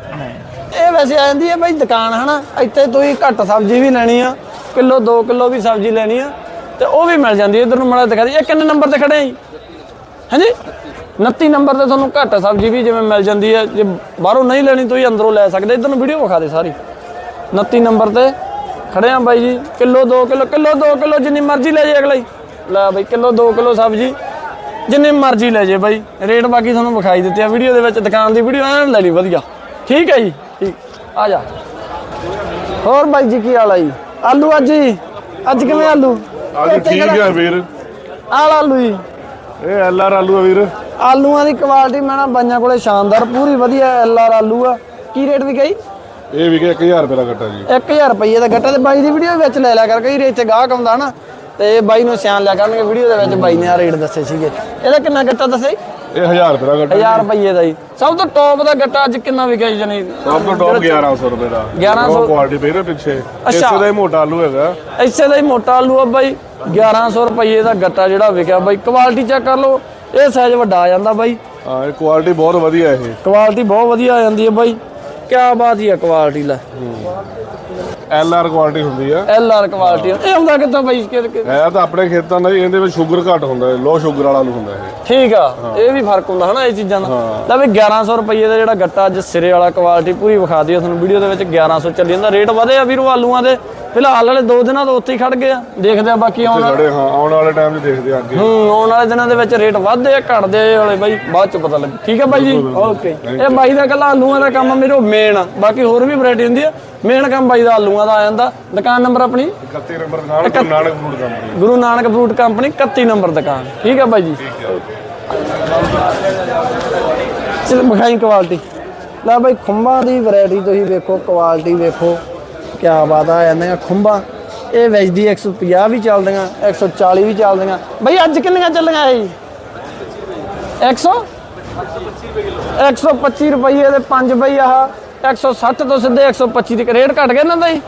ਵੈਸੇ ਆ ਜਾਂਦੀ ਹੈ ਬਾਈ ਦੁਕਾਨ, ਹਨਾ? ਇੱਥੇ ਤੁਸੀਂ ਘੱਟ ਸਬਜ਼ੀ ਵੀ ਲੈਣੀ ਆ, ਕਿਲੋ 2 ਕਿਲੋ ਵੀ ਸਬਜ਼ੀ ਲੈਣੀ ਆ, ਤੇ ਉਹ ਵੀ ਮਿਲ ਜਾਂਦੀ ਹੈ। ਇਧਰ ਨੂੰ ਮੜਾ ਦਿਖਾ ਦੀ ਇਹ ਕਿੰਨੇ ਨੰਬਰ ਤੇ ਖੜੇ ਆ ਜੀ? ਹਾਂਜੀ? 29 ਨੰਬਰ ਤੇ ਤੁਹਾਨੂੰ ਘੱਟ ਸਬਜ਼ੀ ਵੀ ਜਿਵੇਂ ਮਿਲ ਜਾਂਦੀ ਹੈ, ਜੇ ਬਾਹਰੋਂ ਨਹੀਂ ਲੈਣੀ ਤੁਸੀਂ ਅੰਦਰੋਂ ਲੈ ਸਕਦੇ, ਇਧਰ ਨੂੰ ਵੀਡੀਓ ਵਿਖਾ ਦੇ ਸਾਰੀ। 29 ਨੰਬਰ ਤੇ ਖੜੇ ਆ ਬਾਈ ਜੀ, ਕਿਲੋ 2 ਕਿਲੋ ਕਿਲੋ 2 ਕਿਲੋ ਜਿੰਨੀ ਮਰਜ਼ੀ ਲੈ ਜੇ ਅਗਲਾ ਹੀ। ਲੈ ਬਾਈ, ਕਿਲੋ 2 ਕਿਲੋ ਸਬਜ਼ੀ, ਜਿੰਨੀ ਮਰਜ਼ੀ ਲੈ ਜੇ ਬਾਈ। ਰੇਟ ਬਾਕੀ ਤੁਹਾਨੂੰ ਵਿਖਾਈ ਦਿੱਤੇ ਆ, ਵੀਡੀਓ ਦੇ ਵਿੱਚ, ਦੁਕਾਨ ਦੀ ਵੀਡੀਓ, ਐਨ ਲੈ ਲਈ ਵਧੀਆ। ਠੀਕ ਹੈ ਜੀ? ਠੀਕ। ਆ ਜਾ। ਹੋਰ ਬਾਈ ਜੀ ਕੀ ਹਾਲ ਆ ਜੀ? ਆਲੂ ਅੱਜ ਜੀ। ਅੱਜ ਕਿਵੇਂ ਆਲੂ? ਆਲੂ ਠੀਕ ਆ ਵੀਰ। ਆਲ ਆਲੂ ਜੀ। ਇਹ ਐਲ ਆਰ ਆਲੂ ਆ ਵੀਰ। ਆਲੂਆਂ ਦੀ ਕੁਆਲਿਟੀ ਮੈਂ ਨਾ ਬਾਈਆਂ ਕੋਲੇ ਸ਼ਾਨਦਾਰ ਪੂਰੀ ਵਧੀਆ ਐਲ ਆਰ ਆਲੂ ਆ। ਕੀ ਰੇਟ ਵੀ ਗਈ ਇਹ ਵੀ 1000 ਰੁਪਏ ਦਾ ਗੱਟਾ ਜੀ। 1000 ਰੁਪਏ ਦਾ ਗੱਟਾ ਤੇ ਬਾਈ ਦੀ ਵੀਡੀਓ ਵਿੱਚ ਲੈ ਲਿਆ ਕਰ ਕਈ ਰੇਟ ਤੇ ਗਾਹਕ ਆਉਂਦਾ ਨਾ ਤੇ ਬਾਈ ਨੂੰ ਸਿਆਣ ਲਿਆ ਕਰਨਗੇ ਵੀਡੀਓ ਦੇ ਵਿੱਚ ਬਾਈ ਨੇ ਆ ਰੇਟ ਦੱਸੇ ਸੀਗੇ। ਇਹਦਾ ਕਿੰਨਾ ਗੱਟਾ ਦੱਸਿਆ ਜੀ? ਇਹ 1000 ਰੁਪਏ ਦਾ ਗੱਟਾ 1000 ਰੁਪਏ ਦਾ ਜੀ। ਸਭ ਤੋਂ ਟੌਪ ਦਾ ਗੱਟਾ ਅੱਜ ਕਿੰਨਾ ਵਿਕਿਆ ਜੀ ਜਾਨੀ ਸਭ ਤੋਂ ਟੌਪ 1100 ਰੁਪਏ ਦਾ। 1100 ਕੁਆਲਿਟੀ ਪਈ ਨਾ ਪਿੱਛੇ। ਇਸੇ ਦਾ ਹੀ ਮੋਟਾ ਆਲੂ ਹੈਗਾ। ਇਸੇ ਦਾ ਹੀ ਮੋਟਾ ਆਲੂ ਆ ਬਾਈ। 1100 ਰੁਪਏ ਦਾ ਗੱਟਾ ਜਿਹੜਾ ਵਿਕਿਆ ਬਾਈ। ਕੁਆਲਿਟੀ ਚੈੱਕ ਕਰ ਲਓ। ਇਹ ਸਾਈਜ਼ ਵੱਡਾ ਆ ਜਾਂਦਾ ਬਾਈ। ਹਾਂ ਇਹ ਕੁਆਲਿਟੀ ਬਹੁਤ ਵਧੀਆ ਇਹ। ਕੁਆਲਿਟੀ ਬਹੁਤ ਵਧੀਆ ਆ ਜਾਂਦੀ ਹੈ ਬਾਈ। ਕਿਆ ਬਾਤ ਹੀ ਆ ਕੁਆਲਿਟੀ ਲੈ। ਐਲ ਆਰ ਕੁਆਲਿਟੀ ਹੁੰਦੀ ਆ। ਐਲ ਆਰ ਕੁਆਲਿਟੀ ਇਹ ਹੁੰਦਾ ਕਿੱਦਾਂ ਬਾਈ? ਇਹ ਤਾਂ ਆਪਣੇ ਖੇਤਾਂ ਦਾ ਹੀ ਇਹਦੇ ਵਿੱਚ ਸ਼ੂਗਰ ਘੱਟ ਹੁੰਦਾ ਹੈ ਲੋ ਸ਼ੂਗਰ ਵਾਲਾ ਆਲੂ ਹੁੰਦਾ ਇਹ। ਠੀਕ ਆ। ਇਹ ਵੀ ਫ਼ਰਕ ਹੁੰਦਾ ਹਨਾ ਇਹ ਚੀਜ਼ਾਂ ਦਾ। ਲੈ ਵੀ 1100 ਰੁਪਏ ਦਾ ਜਿਹੜਾ ਗੱਟਾ ਅੱਜ ਸਿਰੇ ਵਾਲਾ ਕੁਆਲਿਟੀ ਪੂਰੀ ਵਿਖਾ ਦਿਓ ਤੁਹਾਨੂੰ। ਵੀਡੀਓ ਦੇ ਵਿੱਚ 1100 ਚੱਲੀ ਜਾਂਦਾ। ਰੇਟ ਵਧੇ ਆ ਵੀਰੋ ਆਲੂਆਂ ਦੇ। ਫਿਲਹਾਲ ਵਾਲੇ ਦੋ ਦਿਨਾਂ ਤੋਂ ਉੱਥੇ ਹੀ ਖੜ ਗਏ ਆ। ਦੇਖਦੇ ਆ ਬਾਕੀ ਆਉਣ ਵਾਲੇ ਹਾਂ ਆਉਣ ਵਾਲੇ ਟਾਈਮ 'ਚ ਦੇਖਦੇ ਆ ਅੱਗੇ। ਹੂੰ ਆਉਣ ਵਾਲੇ ਦਿਨਾਂ ਦੇ ਵਿੱਚ ਰੇਟ ਵੱਧਦੇ ਆ ਘਟਦੇ ਆ ਵਾਲੇ ਬਾਈ। ਬਾਅਦ ਚ ਪਤਾ ਲੱਗ ਠੀਕ ਆ ਬਾਈ ਜੀ? ਓਕੇ ਇਹ ਬਾਈ ਦਾ ਕੱਲਾ ਆਲੂਆਂ ਦਾ ਕੰਮ ਮੇਰੇ ਮੇਨ ਆ। ਬਾਕੀ ਹੋਰ ਵੀ ਵੈਰਾਈਟੀ ਹੁੰਦੀ ਆ। ਮੇਨ ਕੰਮ ਬਾਈ ਦਾ ਆਲੂਆਂ ਦਾ ਆ ਜਾਂਦਾ। ਦੁਕਾਨ ਨੰਬਰ ਆਪਣੀ? 31 ਨੰਬਰ ਦੁਕਾਨ Guru Nanak food company Guru Nanak fruit company 31 number ਦੁਕਾਨ। ਠੀਕ ਆ ਬਾਈ ਜੀ? ਚਲ ਮਖਾਈ ਕੁਆਲਿਟੀ ਲੈ ਬਾਈ ਖੁੰਬਾਂ ਦੀ ਵੈਰਾਈਟੀ ਤੁਸੀਂ ਵੇਖੋ ਕੁਆਲਿਟੀ ਵੇਖੋ। ਕੀ ਬਾਤ ਆ ਜਾਂਦੀਆਂ ਖੁੰਬਾਂ। ਇਹ ਵੇਚਦੀ 150 ਵੀ ਚੱਲਦੀਆਂ 140 ਵੀ ਚੱਲਦੀਆਂ। ਬਾਈ ਅੱਜ ਕਿੰਨੀਆਂ ਚੱਲੀਆਂ ਇਹ? 100 125 ਰੁਪਏ ਦੇ ਪੰਜ ਬਈ ਆਹ 160 ਤੋਂ ਸਿੱਧੇ 125 ਦੀ ਰੇਟ ਘਟ ਗਿਆ ਇਹਨਾਂ ਦਾ ਜੀ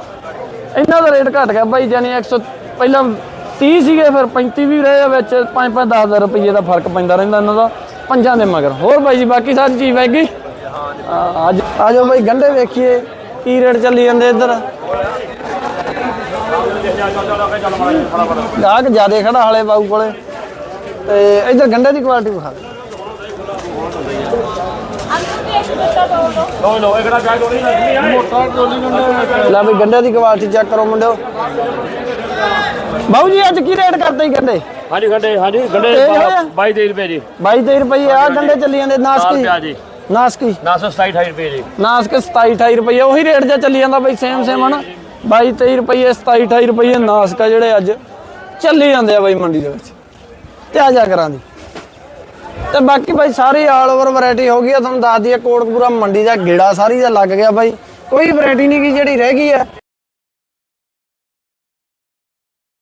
ਇਹਨਾਂ ਦਾ ਰੇਟ ਘਟ ਗਿਆ ਬਾਈ ਜਾਨੀ 100 ਪਹਿਲਾਂ 30 ਸੀਗੇ, ਫਿਰ 35 ਵੀ ਰਹੇ ਆ ਵਿੱਚ 5 5 10 ਰੁਪਏ ਦਾ ਫ਼ਰਕ ਪੈਂਦਾ ਰਹਿੰਦਾ ਇਹਨਾਂ ਦਾ, ਪੰਜਾਂ ਦੇ ਮਗਰ। ਹੋਰ ਬਾਈ ਜੀ, ਬਾਕੀ ਸਾਰੀ ਚੀਜ਼ ਵੈਗ ਗਈ? ਅੱਜ ਆ ਜਾਓ ਬਾਈ ਗੰਡੇ ਵੇਖੀਏ। ਕੀ ਰੇਟ ਚੱਲੀ ਜਾਂਦੇ ਇੱਧਰ? ਗਾਹਕ ਜਿਆਦੇ ਖੜਾ ਹਾਲੇ ਬਾਊ ਕੋਲੇ। ਤੇ ਇੱਧਰ ਗੰਡੇ ਦੀ ਕੁਆਲਿਟੀ ਵਿਖਾ ਦੇ। ਲੈ ਵੀ ਗੰਡੇ ਦੀ ਕੁਆਲਿਟੀ ਚੈੱਕ ਕਰੋ ਮੁੰਡਿਓ। ਬਾਊ ਜੀ ਅੱਜ ਕੀ ਰੇਟ ਕਰਦੇ ਗੰਡੇ? ਹਾਂਜੀ ਗੰਡੇ ਹਾਂਜੀ ਗੰਡੇ ਇਹ ਹੋਇਆ? 22 23 ਰੁਪਏ ਜੀ। 22 23 ਰੁਪਏ ਆ ਗੰਡੇ ਚੱਲੀ ਜਾਂਦੇ ਨਾਸਕੀ ਪਿਆ ਜੀ। ਨਾਸਕੀ 927 28 ਰੁਪਏ ਜੀ। ਨਾਸਕ 27 28 ਰੁਪਏ ਉਹੀ ਰੇਟ ਜਿਹਾ ਚੱਲੀ ਜਾਂਦਾ ਬਾਈ ਸੇਮ ਸੇਮ ਹਨਾ? 22 23 ਰੁਪਏ 27 28 ਰੁਪਏ ਨਾਸਕ ਆ ਜਿਹੜੇ ਅੱਜ ਚੱਲੀ ਜਾਂਦੇ ਆ ਬਾਈ ਮੰਡੀ ਦੇ ਵਿੱਚ। ਤੇ ਆ ਜਾ ਕਰਾਂ ਦੀ ਤੇ ਬਾਕੀ ਬਾਈ ਸਾਰੀ ਆਲ ਓਵਰ ਵੈਰਾਈਟੀ ਹੋ ਗਈ ਆ ਤੁਹਾਨੂੰ ਦੱਸ ਦਈਏ ਕੋਟਕਪੂਰਾ ਮੰਡੀ ਦਾ ਗੇੜਾ ਸਾਰੀ ਦਾ ਲੱਗ ਗਿਆ ਬਾਈ। ਕੋਈ ਵੈਰਾਈਟੀ ਨਹੀਂ ਕੀ ਜਿਹੜੀ ਰਹਿ ਗਈ ਆ।